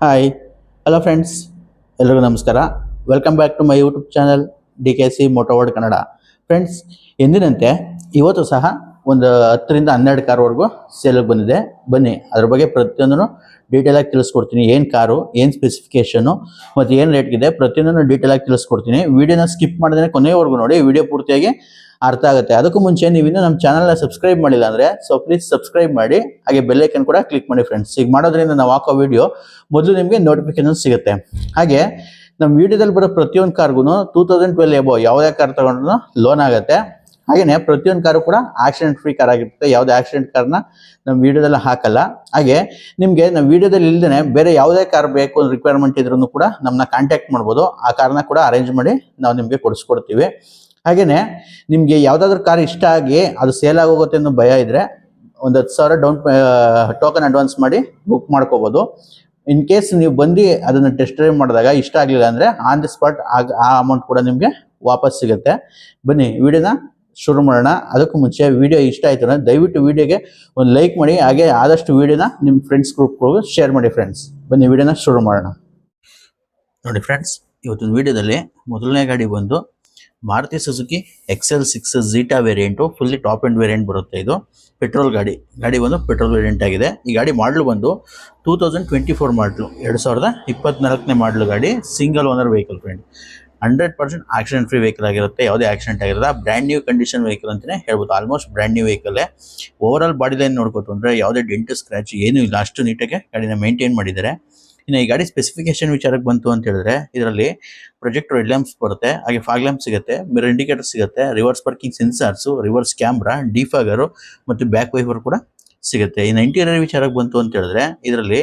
Hi hello friends ಎಲ್ರಿಗೂ ನಮಸ್ಕಾರ. Welcome back to my YouTube channel D K C motoworld Kannada friends ಎಂದಿನಂತೆ ಇವತ್ತು ಸಹ ಒಂದು ಹತ್ತರಿಂದ ಹನ್ನೆರಡು ಕಾರ್ವರೆಗೂ ಸೇಲಿಗೆ ಬಂದಿದೆ. ಬನ್ನಿ, ಅದ್ರ ಬಗ್ಗೆ ಪ್ರತಿಯೊಂದನ್ನು ಡೀಟೇಲಾಗಿ ತಿಳಿಸ್ಕೊಡ್ತೀನಿ. ಏನು ಕಾರು ಏನು ಸ್ಪೆಸಿಫಿಕೇಷನು ಮತ್ತು ಏನು ರೇಟ್ಗಿದೆ ಪ್ರತಿಯೊಂದನ್ನು ಡೀಟೇಲಾಗಿ ತಿಳಿಸ್ಕೊಡ್ತೀನಿ. ವಿಡಿಯೋನ ಸ್ಕಿಪ್ ಮಾಡಿದ್ರೆ ಕೊನೆಯವರೆಗೂ ನೋಡಿ. ವಿಡಿಯೋ ಪೂರ್ತಿಯಾಗಿ ಅರ್ಥ ಆಗುತ್ತೆ. ಅದಕ್ಕೂ ಮುಂಚೆ ನೀವು ಇನ್ನೂ ನಮ್ಮ ಚಾನಲ್ನ ಸಬ್ಸ್ಕ್ರೈಬ್ ಮಾಡಿಲ್ಲ ಅಂದರೆ ಸೊ ಪ್ಲೀಸ್ ಸಬ್ಸ್ಕ್ರೈಬ್ ಮಾಡಿ. ಹಾಗೆ ಬೆಲ್ಲೈಕನ್ ಕೂಡ ಕ್ಲಿಕ್ ಮಾಡಿ ಫ್ರೆಂಡ್ಸ್ ಈಗ ಮಾಡೋದ್ರಿಂದ ನಾವು ಹಾಕೋ ವಿಡಿಯೋ ಮೊದಲು ನಿಮಗೆ ನೋಟಿಫಿಕೇಶನ್ ಸಿಗುತ್ತೆ. ಹಾಗೆ ನಮ್ಮ ವಿಡಿಯೋದಲ್ಲಿ ಬರೋ ಪ್ರತಿಯೊಂದು ಕಾರ್ಗೂ ಟೂ ತೌಸಂಡ್ ಟ್ವೆಲ್ ಎಬೋ ಯಾವುದೇ ಕಾರ್ ತಗೊಂಡ್ರು ಲೋನ್ ಆಗುತ್ತೆ. ಹಾಗೆಯೇ ಪ್ರತಿಯೊಂದು ಕಾರು ಕೂಡ ಆಕ್ಸಿಡೆಂಟ್ ಫ್ರೀ ಕಾರ್ ಆಗಿರುತ್ತೆ. ಯಾವುದೇ ಆಕ್ಸಿಡೆಂಟ್ ಕಾರ್ನ ನಮ್ಮ ವಿಡಿಯೋದಲ್ಲಿ ಹಾಕಲ್ಲ. ಹಾಗೆ ನಿಮಗೆ ನಮ್ಮ ವಿಡಿಯೋದಲ್ಲಿ ಇಲ್ಲದೇ ಬೇರೆ ಯಾವುದೇ ಕಾರ್ ಬೇಕು ರಿಕ್ವೈರ್ಮೆಂಟ್ ಇದ್ರೂ ಕೂಡ ನಮ್ಮನ್ನ ಕಾಂಟ್ಯಾಕ್ಟ್ ಮಾಡ್ಬೋದು. ಆ ಕಾರ್ನ ಕೂಡ ಅರೇಂಜ್ ಮಾಡಿ ನಾವು ನಿಮಗೆ ಕೊಡಿಸ್ಕೊಡ್ತೀವಿ. ಹಾಗೆಯೇ ನಿಮಗೆ ಯಾವುದಾದ್ರೂ ಕಾರ್ ಇಷ್ಟ ಆಗಿ ಅದು ಸೇಲ್ ಆಗೋಗುತ್ತೆ ಅನ್ನೋ ಭಯ ಇದ್ರೆ ಒಂದು ಹತ್ತು ಸಾವಿರ ಡೌನ್ ಟೋಕನ್ ಅಡ್ವಾನ್ಸ್ ಮಾಡಿ ಬುಕ್ ಮಾಡ್ಕೋಬೋದು. ಇನ್ ಕೇಸ್ ನೀವು ಬಂದು ಅದನ್ನು ಟೆಸ್ಟ್ ಡ್ರೈವ್ ಮಾಡಿದಾಗ ಇಷ್ಟ ಆಗಲಿಲ್ಲ ಅಂದರೆ ಆನ್ ದಿ ಸ್ಪಾಟ್ ಆ ಅಮೌಂಟ್ ಕೂಡ ನಿಮಗೆ ವಾಪಸ್ ಸಿಗುತ್ತೆ. ಬನ್ನಿ, ವಿಡಿಯೋನ ಶುರು ಮಾಡೋಣ. ಅದಕ್ಕೂ ಮುಂಚೆ ವಿಡಿಯೋ ಇಷ್ಟ ಆಯಿತು ಅಂದರೆ ದಯವಿಟ್ಟು ವಿಡಿಯೋಗೆ ಒಂದು ಲೈಕ್ ಮಾಡಿ, ಹಾಗೆ ಆದಷ್ಟು ವಿಡಿಯೋನ ನಿಮ್ಮ ಫ್ರೆಂಡ್ಸ್ ಗ್ರೂಪ್ಗಳಿಗೂ ಶೇರ್ ಮಾಡಿ ಫ್ರೆಂಡ್ಸ್ ಬನ್ನಿ, ವಿಡಿಯೋನ ಶುರು ಮಾಡೋಣ. ನೋಡಿ ಫ್ರೆಂಡ್ಸ್ ಇವತ್ತಿನ ವಿಡಿಯೋದಲ್ಲಿ ಮೊದಲನೇ ಗಾಡಿ ಬಂದು Maruti Suzuki XL six Zeta variant fully top end variant ಬರುತ್ತೆ ಇದು. ಪೆಟ್ರೋಲ್ ಗಾಡಿ ಗಾಡಿ ಬಂದು ಪೆಟ್ರೋಲ್ ವೇರಿಯಂಟ್ ಆಗಿದೆ. ಈ ಗಾಡಿ ಮಾಡಲು ಬಂದು ಟೂ ತೌಸಂಡ್ ಟ್ವೆಂಟಿ ಫೋರ್ ಮಾಡಲು ಎರಡು ಸಾವಿರದ ಇಪ್ಪತ್ನಾಲ್ಕನೇ ಮಾಡಲು ಗಾಡಿ single owner vehicle friend hundred percent accident free vehicle ಆಗಿರುತ್ತೆ, ಯಾವುದೇ ಆಕ್ಸಿಡೆಂಟ್ ಆಗಿರಲ್ಲ ಬ್ರ್ಯಾಂಡ್ ನ್ಯೂ ಕಂಡೀಷನ್ ವೆಹಿಕಲ್ ಅಂತಲೇ ಹೇಳ್ಬೋದು. Almost brand new vehicle overall body line ನೋಡ್ಕೊತು ಅಂದರೆ ಯಾವುದೇ ಡೆಂಟು ಸ್ಕ್ರಾಚ್ ಏನೂ ಇಲ್ಲ. ಅಷ್ಟು ನೀಟಾಗಿ ಗಾಡಿನ ಮೇಂಟೈನ್ ಮಾಡಿದ್ದಾರೆ. ಇನ್ನು ಈ ಗಾಡಿ ಸ್ಪೆಸಿಫಿಕೇಶನ್ ವಿಚಾರಕ್ಕೆ ಬಂತು ಅಂತ ಹೇಳಿದ್ರೆ, ಇದರಲ್ಲಿ ಪ್ರೊಜೆಕ್ಟ್ ರೆಡ್ ಲ್ಯಾಂಪ್ಸ್ ಬರುತ್ತೆ, ಹಾಗೆ ಫಾಗ್ ಲ್ಯಾಂಪ್ ಸಿಗುತ್ತೆ ಮಿರರ್ ಇಂಡಿಕೇಟರ್ ಸಿಗುತ್ತೆ reverse parking sensors reverse camera defogger ಮತ್ತು ಬ್ಯಾಕ್ ವೈಫರ್ ಕೂಡ ಸಿಗುತ್ತೆ. ಇನ್ನು ಇಂಟೀರಿಯರ್ ವಿಚಾರಕ್ಕೆ ಬಂತು ಅಂತ ಹೇಳಿದ್ರೆ, ಇದರಲ್ಲಿ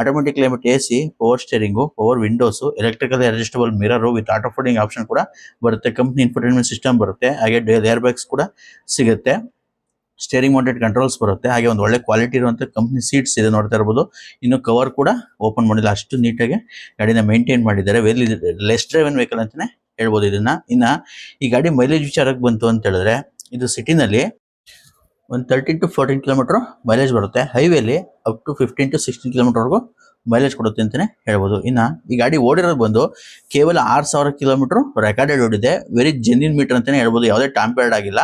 automatic climate A C power steering power windows electrical adjustable mirror with auto folding option ಕೂಡ ಬರುತ್ತೆ. ಕಂಪ್ನಿ ಇನ್ಫರ್ಟೈನ್ಮೆಂಟ್ ಸಿಸ್ಟಮ್ ಬರುತ್ತೆ, ಹಾಗೆ ಏರ್ ಬ್ಯಾಗ್ಸ್ ಕೂಡ ಸಿಗುತ್ತೆ. ಸ್ಟೇರಿಂಗ್ ಮೌಂಟೆಡ್ ಕಂಟ್ರೋಲ್ಸ್ ಬರುತ್ತೆ. ಹಾಗೆ ಒಂದು ಒಳ್ಳೆ ಕ್ವಾಲಿಟಿ ಇರುವಂಥ ಕಂಪ್ನಿ ಸೀಟ್ಸ್ ಇದೆ ನೋಡ್ತಾ ಇರ್ಬೋದು. ಇನ್ನು ಕವರ್ ಕೂಡ ಓಪನ್ ಮಾಡಿಲ್ಲ. ಅಷ್ಟು ನೀಟಾಗಿ ಗಾಡಿನ ಮೇಂಟೈನ್ ಮಾಡಿದ್ದಾರೆ. ವೆಲ್ ಲೆಸ್ ಡ್ರೈವನ್ ವೆಹಿಕಲ್ ಅಂತಾನೆ ಹೇಳ್ಬೋದು ಇದನ್ನ. ಇನ್ನ ಈ ಗಾಡಿ ಮೈಲೇಜ್ ವಿಚಾರಕ್ಕೆ ಬಂತು ಅಂತ ಹೇಳಿದ್ರೆ ಇದು ಸಿಟಿನಲ್ಲಿ ಒಂದು thirteen to fourteen kilometre mileage ಬರುತ್ತೆ. ಹೈವೇಲಿ up to fifteen to sixteen ಕಿಲೋಮೀಟರ್ವರೆಗೂ mileage ಕೊಡುತ್ತೆ ಅಂತಾನೆ ಹೇಳ್ಬೋದು. ಇನ್ನು ಈ ಗಾಡಿ ಓಡಿರೋದು ಬಂದು ಕೇವಲ ಆರು ಸಾವಿರ ಕಿಲೋಮೀಟ್ರ್ ರೆಕಾರ್ಡೆಡ್ ಓಡಿದೆ. ವೆರಿ ಜೆನ್ಯೂನ್ ಮೀಟರ್ ಅಂತಲೇ ಹೇಳ್ಬೋದು. ಯಾವುದೇ ಟ್ಯಾಂಪರ್ಡ್ ಆಗಿಲ್ಲ.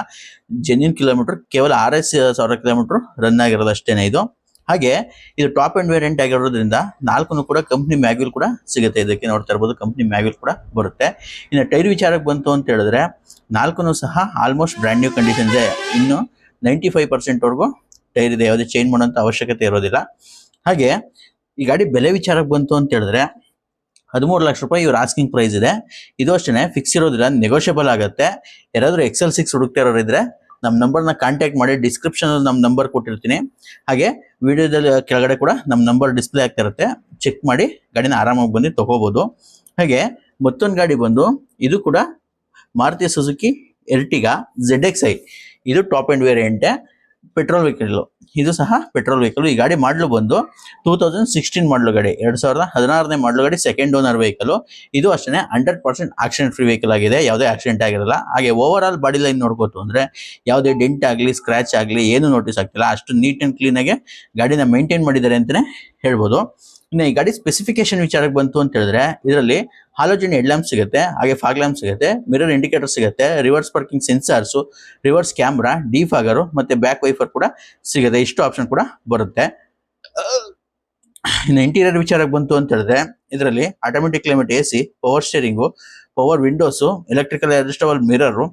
ಜೆನ್ಯೂನ್ ಕಿಲೋಮೀಟರ್ ಕೇವಲ ಆರೇ ಸಾವಿರ ಕಿಲೋಮೀಟರ್ ರನ್ ಆಗಿರೋದು ಅಷ್ಟೇನೆ ಇದು. ಹಾಗೆ ಇದು ಟಾಪ್ ಆ್ಯಂಡ್ ವೇರಿಯಂಟ್ ಆಗಿರೋದ್ರಿಂದ ನಾಲ್ಕು ಕೂಡ ಕಂಪ್ನಿ ಮ್ಯಾಗ್ಯೂಲ್ ಕೂಡ ಸಿಗುತ್ತೆ. ಇದಕ್ಕೆ ನೋಡ್ತಾ ಇರ್ಬೋದು ಕಂಪ್ನಿ ಮ್ಯಾಗ್ಯೂಲ್ ಕೂಡ ಬರುತ್ತೆ. ಇನ್ನು ಟೈರ್ ವಿಚಾರಕ್ಕೆ ಬಂತು ಅಂತ ಹೇಳಿದ್ರೆ ನಾಲ್ಕು ಸಹ ಆಲ್ಮೋಸ್ಟ್ ಬ್ರ್ಯಾಂಡ್ ನ್ಯೂ ಕಂಡೀಷನ್ ಇದೆ. ಇನ್ನು ನೈಂಟಿ ಫೈವ್ ಪರ್ಸೆಂಟ್ವರೆಗೂ ಟೈರ್ ಇದೆ. ಯಾವುದೇ ಚೇಂಜ್ ಮಾಡೋಂಥ ಅವಶ್ಯಕತೆ ಇರೋದಿಲ್ಲ. ಹಾಗೆ ಈ ಗಾಡಿ ಬೆಲೆ ವಿಚಾರಕ್ಕೆ ಬಂತು ಅಂತ ಹೇಳಿದ್ರೆ ಹದಿಮೂರು ಲಕ್ಷ ರೂಪಾಯಿ ಇವ್ರ ಆಸ್ಕಿಂಗ್ ಪ್ರೈಸ್ ಇದೆ. ಇದು ಅಷ್ಟೇ ಫಿಕ್ಸ್ ಇರೋದಿಲ್ಲ ನೆಗೋಷಿಯಬಲ್ ಆಗುತ್ತೆ. ಯಾರಾದರೂ ಎಕ್ಸೆಲ್ ಸಿಕ್ಸ್ ಹುಡುಕ್ತಾ ಇರೋರು ಇದ್ರೆ ನಮ್ಮ ನಂಬರ್ನ ಕಾಂಟ್ಯಾಕ್ಟ್ ಮಾಡಿ ಡಿಸ್ಕ್ರಿಪ್ಷನ್ ನಮ್ಮ ನಂಬರ್ ಕೊಟ್ಟಿರ್ತೀನಿ. ಹಾಗೆ ವಿಡಿಯೋದಲ್ಲಿ ಕೆಳಗಡೆ ಕೂಡ ನಮ್ಮ ನಂಬರ್ ಡಿಸ್ಪ್ಲೇ ಆಗ್ತಿರುತ್ತೆ ಚೆಕ್ ಮಾಡಿ ಗಾಡಿನ ಆರಾಮಾಗಿ ಬಂದು ತೊಗೋಬೋದು. ಹಾಗೆ ಮತ್ತೊಂದು ಗಾಡಿ ಬಂದು, ಇದು ಕೂಡ Maruti Suzuki Ertiga Z X I ಇದು ಟಾಪ್ ಆ್ಯಂಡ್ ವೇರಿಯಂಟೆ ಪೆಟ್ರೋಲ್ ವೆಹಿಕಲ್ ಇದು ಸಹ ಪೆಟ್ರೋಲ್ ವೆಹಿಕಲ್ ಈ ಗಾಡಿ ಮಾಡಲು ಬಂದು ಟೂ ತೌಸಂಡ್ ಸಿಕ್ಸ್ಟೀನ್ ಮಾಡಲು ಗಾಡಿ. ಎರಡು ಸಾವಿರದ ಹದಿನಾರನೇ ಮಾಡಲು ಗಾಡಿ ಸೆಕೆಂಡ್ ಓನರ್ ವೆಹಿಕಲ್ ಇದು ಅಷ್ಟೇ hundred percent accident free vehicle ಆಗಿದೆ. ಯಾವುದೇ ಆಕ್ಸಿಡೆಂಟ್ ಆಗಿರಲ್ಲ. ಹಾಗೆ ಓವರ್ ಆಲ್ ಬಾಡಿ ಲೈನ್ ನೋಡ್ಕೋತು ಅಂದ್ರೆ ಯಾವುದೇ ಡೆಂಟ್ ಆಗಲಿ ಸ್ಕ್ರಾಚ್ ಆಗಲಿ, ಏನು ನೋಟಿಸ್ ಆಗ್ತಿಲ್ಲ. ಅಷ್ಟು ನೀಟ್ ಅಂಡ್ ಕ್ಲೀನಾಗಿ ಗಾಡಿನ ಮೇಂಟೈನ್ ಮಾಡಿದ್ದಾರೆ ಅಂತಲೇ ಹೇಳ್ಬೋದು. ಇನ್ನು ಈ ಗಾಡಿ ಸ್ಪೆಸಿಫಿಕೇಶನ್ ವಿಚಾರಕ್ಕೆ ಬಂತು ಅಂತ ಹೇಳಿದ್ರೆ, ಇದರಲ್ಲಿ ಹಾಲೋಜಿನ್ ಹೆಡ್ ಲ್ಯಾಂಪ್ ಸಿಗುತ್ತೆ, ಹಾಗೆ ಫಾಗ್ ಲ್ಯಾಂಪ್ ಸಿಗುತ್ತೆ ಮಿರರ್ ಇಂಡಿಕೇಟರ್ ಸಿಗುತ್ತೆ reverse parking sensors reverse camera defogger ಮತ್ತೆ ಬ್ಯಾಕ್ ವೈಫರ್ ಕೂಡ ಸಿಗುತ್ತೆ. ಇಷ್ಟು ಆಪ್ಷನ್ ಕೂಡ ಬರುತ್ತೆ. ಇನ್ನು ಇಂಟೀರಿಯರ್ ವಿಚಾರಕ್ಕೆ ಬಂತು ಅಂತ ಹೇಳಿದ್ರೆ, ಇದರಲ್ಲಿ automatic climate A C power steering power windows electrical adjustable mirror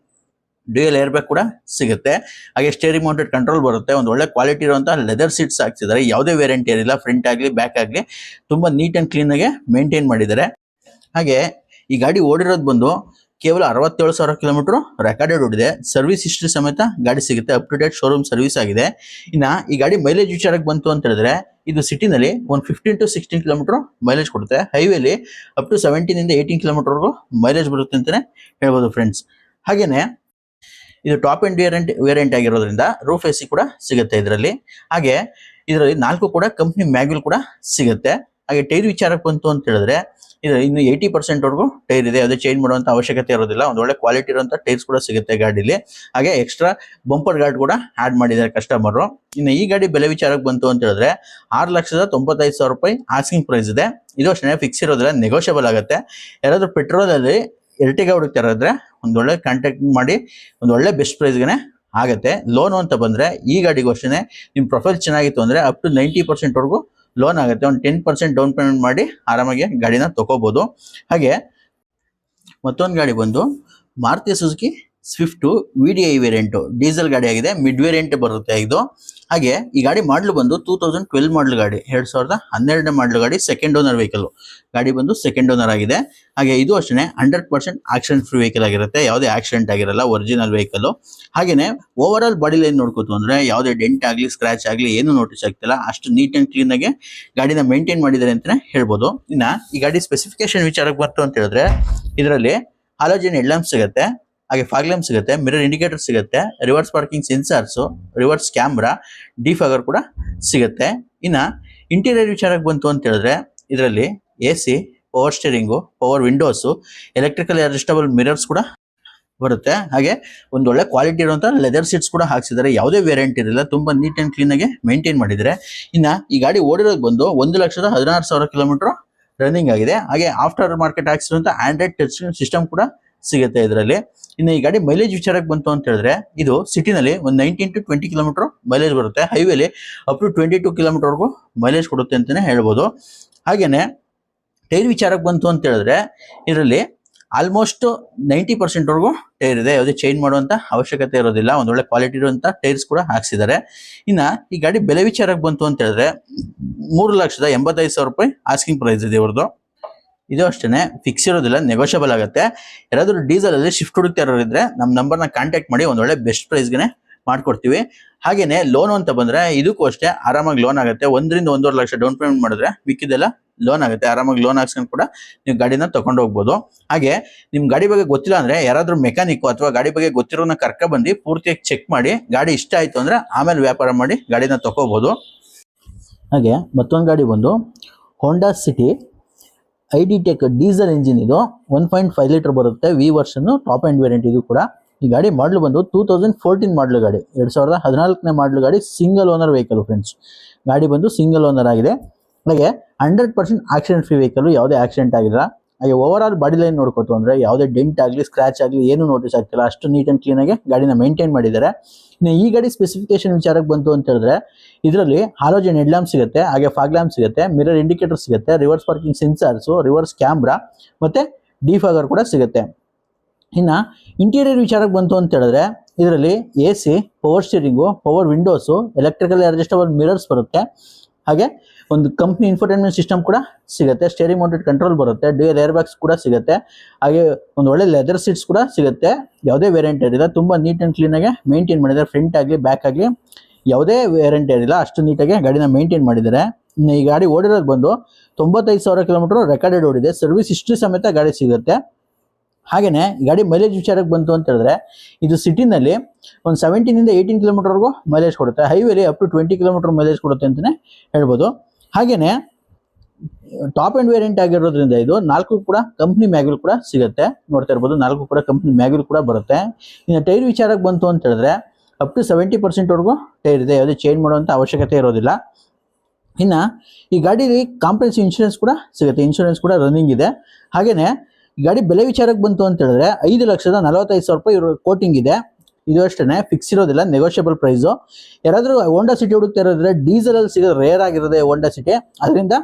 dual airbag ಕೂಡ ಸಿಗುತ್ತೆ. ಹಾಗೆ ಸ್ಟೇರಿಂಗ್ ಮೌಂಟೆಡ್ ಕಂಟ್ರೋಲ್ ಬರುತ್ತೆ. ಒಂದು ಒಳ್ಳೆ ಕ್ವಾಲಿಟಿ ಇರುವಂತಹ ಲೆದರ್ ಸೀಟ್ಸ್ ಹಾಕ್ಸಿದ್ದಾರೆ. ಯಾವುದೇ ವೇರಿಯಂಟ್ ಏರಿಲ್ಲ ಫ್ರಂಟ್ ಆಗಲಿ ಬ್ಯಾಕ್ ಆಗಲಿ, ತುಂಬಾ ನೀಟ್ ಆ್ಯಂಡ್ ಕ್ಲೀನ್ ಆಗಿ ಮೇಂಟೈನ್ ಮಾಡಿದ್ದಾರೆ. ಹಾಗೆ ಈ ಗಾಡಿ ಓಡಿರೋದು ಬಂದು ಕೇವಲ ಅರವತ್ತೇಳು ಸಾವಿರ ಕಿಲೋಮೀಟರ್ ರೆಕಾರ್ಡೆಡ್ ಓಡಿದೆ. ಸರ್ವಿಸ್ ಹಿಸ್ಟ್ರಿ ಸಮೇತ ಗಾಡಿ ಸಿಗುತ್ತೆ. Up to date showroom service ಆಗಿದೆ. ಇನ್ನ ಈ ಗಾಡಿ ಮೈಲೇಜ್ ವಿಚಾರಕ್ಕೆ ಬಂತು ಅಂತ ಹೇಳಿದ್ರೆ ಇದು ಸಿಟಿನಲ್ಲಿ ಒಂದು fifteen to sixteen kilometre mileage ಕೊಡುತ್ತೆ. ಹೈವೇಲಿ ಅಪ್ ಟು ಸೆವೆಂಟೀನ್ ಇಂದ ಏಯ್ಟೀನ್ ಕಿಲೋಮೀಟರ್ವರೆಗೂ ಮೈಲೇಜ್ ಬರುತ್ತೆ ಅಂತಾನೆ ಹೇಳ್ಬೋದು ಫ್ರೆಂಡ್ಸ್ ಹಾಗೆಯೇ ಇದು ಟಾಪ್ ಎಂಡ್ ವೇರಿಯಂಟ್ ವೇರಿಯಂಟ್ ಆಗಿರೋದ್ರಿಂದ ರೂಫ್ ಎ ಕೂಡ ಸಿಗುತ್ತೆ ಇದರಲ್ಲಿ. ಹಾಗೆ ಇದರಲ್ಲಿ ನಾಲ್ಕು ಕೂಡ ಕಂಪ್ನಿ ಮ್ಯಾಗ್ಯೂಲ್ ಕೂಡ ಸಿಗುತ್ತೆ. ಹಾಗೆ ಟೈರ್ ವಿಚಾರಕ್ಕೆ ಬಂತು ಅಂತ ಹೇಳಿದ್ರೆ, ಇದು ಇನ್ನು ಏಯ್ಟಿ ಪರ್ಸೆಂಟ್ ವರೆಗೂ ಟೈರ್ ಇದೆ ಯಾವುದೇ ಚೇಂಜ್ ಮಾಡುವಂತ ಅವಶ್ಯಕತೆ ಇರೋದಿಲ್ಲ, ಒಂದು ಒಳ್ಳೆ ಕ್ವಾಲಿಟಿ ಇರುವಂತ ಟೈರ್ಸ್ ಕೂಡ ಸಿಗುತ್ತೆ ಗಾಡಿಲಿ. ಹಾಗೆ ಎಕ್ಸ್ಟ್ರಾ ಬಂಪರ್ ಗಾರ್ಡ್ ಕೂಡ ಆಡ್ ಮಾಡಿದ್ದಾರೆ ಕಸ್ಟಮರ್ ಇನ್ನು ಈ ಗಾಡಿ ಬೆಲೆ ವಿಚಾರಕ್ಕೆ ಬಂತು ಅಂತ ಹೇಳಿದ್ರೆ, ಆರು ಲಕ್ಷದ ತೊಂಬತ್ತೈದು ಸಾವಿರ ರೂಪಾಯಿ ಆಸ್ಕಿಂಗ್ ಪ್ರೈಸ್ ಇದೆ. ಇದು ಅಷ್ಟೇ ಫಿಕ್ಸ್ ಇರೋದಿಲ್ಲ ನೆಗೋಷಿಯಬಲ್ ಆಗುತ್ತೆ. ಯಾರಾದ್ರೂ ಪೆಟ್ರೋಲ್ ಅಲ್ಲಿ ಎರ್ಟಿಗ ಹುಡುಕ್ತಾರ ಇದ್ರೆ ಒಂದ್ ಒಳ್ಳೆ ಕಾಂಟ್ಯಾಕ್ಟ್ ಮಾಡಿ, ಒಂದ್ ಒಳ್ಳೆ ಬೆಸ್ಟ್ ಪ್ರೈಸ್ಗೆ ಆಗುತ್ತೆ. ಲೋನ್ ಅಂತ ಬಂದ್ರೆ, ಈ ಗಾಡಿಗೂ ಅಷ್ಟೇ ನಿಮ್ ಪ್ರೊಫೈಲ್ ಚೆನ್ನಾಗಿತ್ತು ಅಂದ್ರೆ ಅಪ್ ಟು ನೈಂಟಿ ಪರ್ಸೆಂಟ್ ವರೆಗೂ ಲೋನ್ ಆಗುತ್ತೆ. ಒಂದು ಟೆನ್ ಪರ್ಸೆಂಟ್ ಡೌನ್ ಪೇಮೆಂಟ್ ಮಾಡಿ ಆರಾಮಾಗಿ ಗಾಡಿನ ತಗೋಬಹುದು ಹಾಗೆ ಮತ್ತೊಂದು ಗಾಡಿ ಬಂದು Maruti Suzuki Swift V D I variant diesel ಗಾಡಿ ಆಗಿದೆ ಮಿಡ್ ವೇರಿಯಂಟ್ ಬರುತ್ತೆ ಇದು. ಹಾಗೆ ಈ ಗಾಡಿ ಮಾಡಲು ಬಂದು ಟೂ ತೌಸಂಡ್ ಟ್ವೆಲ್ ಮಾಡಲ್ ಗಾಡಿ, ಎರಡ್ ಸಾವಿರದ ಹನ್ನೆರಡನೇ ಮಾಡಲ್ ಗಾಡಿ ಸೆಕೆಂಡ್ ಓನರ್ ವೆಹಿಕಲ್ ಗಾಡಿ ಬಂದು ಸೆಕೆಂಡ್ ಓನರ್ ಆಗಿದೆ. ಹಾಗೆ ಇದು ಅಷ್ಟೇ hundred percent accident free vehicle ಆಗಿರುತ್ತೆ, ಯಾವುದೇ ಆಕ್ಸಿಡೆಂಟ್ ಆಗಿರಲ್ಲ ಒರಿಜಿನಲ್ ವೆಹಿಕಲ್ ಹಾಗೆಯೇ ಓವರ್ ಆಲ್ ಬಾಡಿ ಲೈನ್ ನೋಡ್ಕೋತು ಅಂದರೆ ಯಾವುದೇ ಡೆಂಟ್ ಆಗಲಿ ಸ್ಕ್ರಾಚ್ ಆಗಲಿ, ಏನು ನೋಟಿಸ್ ಆಗ್ತಿಲ್ಲ. ಅಷ್ಟು ನೀಟ್ ಆ್ಯಂಡ್ ಕ್ಲೀನ್ ಆಗಿ ಗಾಡಿನ ಮೇಂಟೈನ್ ಮಾಡಿದ್ದಾರೆ ಅಂತಲೇ ಹೇಳ್ಬೋದು. ಇನ್ನ ಈ ಗಾಡಿ ಸ್ಪೆಸಿಫಿಕೇಶನ್ ವಿಚಾರಕ್ಕೆ ಬರ್ತು ಅಂತ ಹೇಳಿದ್ರೆ, ಇದರಲ್ಲಿ ಹಾಲೋಜನ್ ಹೆಡ್ಲಾಂಪ್ ಸಿಗುತ್ತೆ. ಹಾಗೆ ಫಾಗ್ಲಮ್ ಸಿಗುತ್ತೆ ಮಿರರ್ ಇಂಡಿಕೇಟರ್ ಸಿಗುತ್ತೆ reverse parking sensors reverse camera defogger ಕೂಡ ಸಿಗುತ್ತೆ. ಇನ್ನ ಇಂಟೀರಿಯರ್ ವಿಚಾರಕ್ಕೆ ಬಂತು ಅಂತ ಹೇಳಿದ್ರೆ, ಇದರಲ್ಲಿ A C power steering power windows electrical adjustable mirrors ಕೂಡ ಬರುತ್ತೆ. ಹಾಗೆ ಒಂದು ಒಳ್ಳೆ ಕ್ವಾಲಿಟಿ ಇರುವಂತ ಲೆದರ್ ಸೀಟ್ಸ್ ಕೂಡ ಹಾಕ್ಸಿದ್ದಾರೆ. ಯಾವುದೇ ವೇರಿಯಂಟ್ ಇರಲಿಲ್ಲ, ತುಂಬಾ ನೀಟ್ ಆ್ಯಂಡ್ ಕ್ಲೀನ್ ಆಗಿ ಮೇಂಟೈನ್ ಮಾಡಿದ್ದಾರೆ. ಇನ್ನ ಈ ಗಾಡಿ ಓಡಿರೋದು ಬಂದು ಒಂದು ಲಕ್ಷದ ಹದಿನಾರು ಸಾವಿರ ಕಿಲೋಮೀಟರ್ ರನ್ನಿಂಗ್ ಆಗಿದೆ. ಹಾಗೆ ಆಫ್ಟರ್ ಮಾರ್ಕೆಟ್ ಹಾಕ್ಸಿರುವಂಥ ಆ್ಯಂಡ್ರಾಯ್ಡ್ ಟಚ್ ಸಿಸ್ಟಮ್ ಕೂಡ ಸಿಗುತ್ತೆ ಇದರಲ್ಲಿ. ಇನ್ನು ಈ ಗಾಡಿ ಮೈಲೇಜ್ ವಿಚಾರಕ್ಕೆ ಬಂತು ಅಂತ ಹೇಳಿದ್ರೆ, ಇದು ಸಿಟಿನಲ್ಲಿ ಒಂದು nineteen to twenty kilometre mileage ಬರುತ್ತೆ. ಹೈವೇಲಿ ಅಪ್ ಟು ಟ್ವೆಂಟಿ ಟು ಕಿಲೋಮೀಟರ್ವರೆಗೂ ಮೈಲೇಜ್ ಕೊಡುತ್ತೆ ಅಂತಾನೆ ಹೇಳ್ಬೋದು. ಹಾಗೆಯೇ ಟೈರ್ ವಿಚಾರಕ್ಕೆ ಬಂತು ಅಂತ ಹೇಳಿದ್ರೆ, ಇದರಲ್ಲಿ ಆಲ್ಮೋಸ್ಟ್ ನೈಂಟಿ ಪರ್ಸೆಂಟ್ ವರೆಗೂ ಟೈರ್ ಇದೆ. ಯಾವುದೇ ಚೇಂಜ್ ಮಾಡುವಂಥ ಅವಶ್ಯಕತೆ ಇರೋದಿಲ್ಲ. ಒಂದೊಳ್ಳೆ ಕ್ವಾಲಿಟಿ ಇರುವಂಥ ಟೈರ್ಸ್ ಕೂಡ ಹಾಕ್ಸಿದ್ದಾರೆ. ಇನ್ನ ಈ ಗಾಡಿ ಬೆಲೆ ವಿಚಾರಕ್ಕೆ ಬಂತು ಅಂತ ಹೇಳಿದ್ರೆ ಮೂರು ಲಕ್ಷದ ಎಂಬತ್ತೈದು ಸಾವಿರ ರೂಪಾಯಿ ಆಸ್ಕಿಂಗ್ ಪ್ರೈಸ್ ಇದೆ ಇವ್ರದ್ದು. ಇದು ಅಷ್ಟೇ ಫಿಕ್ಸ್ ಇರೋದಿಲ್ಲ ನೆಗೋಷಿಯಬಲ್ ಆಗುತ್ತೆ. ಯಾರಾದರೂ ಡೀಸೆಲ್ ಅಲ್ಲಿ ಶಿಫ್ಟ್ ಹುಡುಕ್ತಾ ಇದ್ರೆ ನಮ್ಮ ನಂಬರ್ನ ಕಾಂಟ್ಯಾಕ್ಟ್ ಮಾಡಿ ಒಂದೊಳ್ಳೆ ಬೆಸ್ಟ್ ಪ್ರೈಸ್ಗೆ ಮಾಡ್ಕೊಡ್ತೀವಿ. ಹಾಗೆಯೇ ಲೋನ್ ಅಂತ ಬಂದರೆ ಇದಕ್ಕೂ ಅಷ್ಟೇ ಆರಾಮಾಗಿ ಲೋನ್ ಆಗುತ್ತೆ. ಒಂದರಿಂದ ಒಂದೂವರೆ ಲಕ್ಷ ಡೌನ್ ಪೇಮೆಂಟ್ ಮಾಡಿದ್ರೆ ಮಿಕ್ಕಿದೆಲ್ಲ ಲೋನ್ ಆಗುತ್ತೆ. ಆರಾಮಾಗಿ ಲೋನ್ ಹಾಕ್ಸ್ಕೊಂಡು ಕೂಡ ನೀವು ಗಾಡಿನ ತೊಗೊಂಡು ಹೋಗ್ಬೋದು. ಹಾಗೆ ನಿಮ್ಮ ಗಾಡಿ ಬಗ್ಗೆ ಗೊತ್ತಿಲ್ಲ ಅಂದ್ರೆ ಯಾರಾದರೂ ಮೆಕ್ಯಾನಿಕ್ಕು ಅಥವಾ ಗಾಡಿ ಬಗ್ಗೆ ಗೊತ್ತಿರೋನ ಕರ್ಕ ಬಂದು ಪೂರ್ತಿಯಾಗಿ ಚೆಕ್ ಮಾಡಿ, ಗಾಡಿ ಇಷ್ಟ ಆಯಿತು ಅಂದ್ರೆ ಆಮೇಲೆ ವ್ಯಾಪಾರ ಮಾಡಿ ಗಾಡಿನ ತೊಗೋಬೋದು. ಹಾಗೆ ಮತ್ತೊಂದು ಗಾಡಿ ಬಂದು Honda City I D tech diesel engine ಇದು ಒನ್ ಪಾಯಿಂಟ್ ಫೈವ್ ಲೀಟರ್ ಬರುತ್ತೆ. V version top end variant ಇದು ಕೂಡ. ಈ ಗಾಡಿ ಮಾಡಲು ಬಂದು ಟೂ ತೌಸಂಡ್ ಫೋರ್ಟೀನ್ ಮಾಡಲು ಗಾಡಿ. ಎರಡು ಸಾವಿರದ ಹದಿನಾಲ್ಕನೇ ಮಾಡಲು ಗಾಡಿ ಸಿಂಗಲ್ ಓನರ್ ವೆಹಿಕಲ್ ಫ್ರೆಂಡ್ಸ್ ಗಾಡಿ ಬಂದು ಸಿಂಗಲ್ ಓನರ್ ಆಗಿದೆ. ಹಾಗೆ hundred percent accident free vehicle ಯಾವುದೇ ಆಕ್ಸಿಡೆಂಟ್ ಆಗಿಲ್ಲ. ಹಾಗೆ ಓವರ್ ಆಲ್ ಬಾಡಿ ಲೈನ್ ನೋಡ್ಕೋತು ಅಂದರೆ ಯಾವುದೇ ಡೆಂಟ್ ಆಗಲಿ ಸ್ಕ್ರಾಚ್ ಆಗಲಿ ಏನು ನೋಟಿಸ್ ಆಗ್ತಿಲ್ಲ. ಅಷ್ಟು ನೀಟ್ ಆ್ಯಂಡ್ ಕ್ಲೀನಾಗಿ ಗಾಡಿನ ಮೇಂಟೈನ್ ಮಾಡಿದ್ದಾರೆ. ಇನ್ನು ಈ ಗಾಡಿ ಸ್ಪೆಸಿಫಿಕೇಶನ್ ವಿಚಾರಕ್ಕೆ ಬಂತು ಅಂತ ಹೇಳಿದ್ರೆ, ಇದರಲ್ಲಿ ಹಾಲೋಜನ್ ಹೆಡ್ಲ್ಯಾಂಪ್ ಸಿಗುತ್ತೆ, ಹಾಗೆ ಫಾಗ್ ಲ್ಯಾಂಪ್ ಸಿಗುತ್ತೆ ಮಿರರ್ ಇಂಡಿಕೇಟರ್ ಸಿಗುತ್ತೆ reverse parking sensors reverse camera ಮತ್ತೆ ಡಿಫಾಗರ್ ಕೂಡ ಸಿಗುತ್ತೆ. ಇನ್ನು ಇಂಟೀರಿಯರ್ ವಿಚಾರಕ್ಕೆ ಬಂತು ಅಂತ ಹೇಳಿದ್ರೆ, ಇದರಲ್ಲಿ A C power steering power windows electrical adjustable mirrors ಬರುತ್ತೆ. ಹಾಗೆ ಒಂದು ಕಂಪ್ನಿ ಇನ್ಫರ್ಟೈನ್ಮೆಂಟ್ ಸಿಸ್ಟಮ್ ಕೂಡ ಸಿಗುತ್ತೆ. ಸ್ಟೇರಿಂಗ್ ಮೌಂಟೆಡ್ ಕಂಟ್ರೋಲ್ ಬರುತ್ತೆ. ಡ್ಯೂಯಲ್ ಏರ್ ಬ್ಯಾಗ್ಸ್ ಕೂಡ ಸಿಗುತ್ತೆ. ಹಾಗೆ ಒಂದು ಒಳ್ಳೆ ಲೆದರ್ ಸೀಟ್ಸ್ ಕೂಡ ಸಿಗುತ್ತೆ. ಯಾವುದೇ ವೇರಿಯಂಟ್ ಇರಲಿಲ್ಲ ತುಂಬ ನೀಟ್ ಆ್ಯಂಡ್ ಕ್ಲೀನಾಗಿ ಮೇಂಟೈನ್ ಮಾಡಿದ್ದಾರೆ. ಫ್ರಂಟ್ ಆಗಲಿ ಬ್ಯಾಕ್ ಆಗಲಿ ಯಾವುದೇ ವೇರಿಯಂಟ್ ಇರಲಿಲ್ಲ ಅಷ್ಟು ನೀಟಾಗಿ ಗಾಡಿನ ಮೇಂಟೈನ್ ಮಾಡಿದ್ದಾರೆ. ಈ ಗಾಡಿ ಓಡಿರೋದು ಬಂದು ತೊಂಬತ್ತೈದು ಸಾವಿರ ಕಿಲೋಮೀಟರ್ ರೆಕಾರ್ಡೆಡ್ ಓಡಿದೆ. ಸರ್ವಿಸ್ ಹಿಸ್ಟ್ರಿ ಸಮೇತ ಗಾಡಿ ಸಿಗುತ್ತೆ. ಹಾಗೆಯೇ ಗಾಡಿ ಮೈಲೇಜ್ ವಿಚಾರಕ್ಕೆ ಬಂತು ಅಂತ ಹೇಳಿದ್ರೆ ಇದು ಸಿಟಿನಲ್ಲಿ ಒಂದು ಸೆವೆಂಟೀನಿಂದ ಏಯ್ಟೀನ್ ಕಿಲೋಮೀಟರ್ವರೆಗೂ ಮೈಲೇಜ್ ಕೊಡುತ್ತೆ. ಹೈವೇಲಿ up to twenty kilometre mileage ಕೊಡುತ್ತೆ ಅಂತಲೇ ಹೇಳ್ಬೋದು. ಹಾಗೇನೆ ಟಾಪ್ ಅಂಡ್ ವೇರಿಯಂಟ್ ಆಗಿರೋದ್ರಿಂದ ಇದು ನಾಲ್ಕು ಕೂಡ ಕಂಪ್ನಿ ಮ್ಯಾಗ್ಯೂಲ್ ಕೂಡ ಸಿಗುತ್ತೆ. ನೋಡ್ತಾ ಇರ್ಬೋದು, ನಾಲ್ಕು ಕೂಡ ಕಂಪ್ನಿ ಮ್ಯಾಗ್ಯೂಲ್ ಕೂಡ ಬರುತ್ತೆ. ಇನ್ನು ಟೈರ್ ವಿಚಾರಕ್ಕೆ ಬಂತು ಅಂತ ಹೇಳಿದ್ರೆ ಅಪ್ ಟು ಸೆವೆಂಟಿ ಪರ್ಸೆಂಟ್ವರೆಗೂ ಟೈರ್ ಇದೆ. ಯಾವುದೇ ಚೇಂಜ್ ಮಾಡುವಂಥ ಅವಶ್ಯಕತೆ ಇರೋದಿಲ್ಲ. ಇನ್ನು ಈ ಗಾಡೀಲಿ ಕಾಂಪ್ರೆನ್ಸ್ ಇನ್ಶೂರೆನ್ಸ್ ಕೂಡ ಸಿಗುತ್ತೆ. ಇನ್ಶೂರೆನ್ಸ್ ಕೂಡ ರನ್ನಿಂಗ್ ಇದೆ. ಹಾಗೆಯೇ ಗಾಡಿ ಬೆಲೆ ವಿಚಾರಕ್ಕೆ ಬಂತು ಅಂತ ಹೇಳಿದ್ರೆ, ಐದು ಲಕ್ಷದ ನಲವತ್ತೈದು ಸಾವಿರ ರೂಪಾಯಿ ಇರೋ ಕೋಟಿಂಗ್ ಇದೆ. ಇದು ಅಷ್ಟೇ ಫಿಕ್ಸ್ ಇರೋದಿಲ್ಲ ನೆಗೋಷಿಯಬಲ್ ಪ್ರೈಸು ಯಾರಾದರೂ ಹೋಂಡಾ ಸಿಟಿ ಹುಡುಕ್ತಾ ಇರೋದ್ರೆ ಡೀಸೆಲ್ ಅಲ್ಲಿ ಸಿಗೋದು ರೇರ್ ಆಗಿರೋದೆ ಹೋಂಡಾ ಸಿಟಿ ಅದರಿಂದ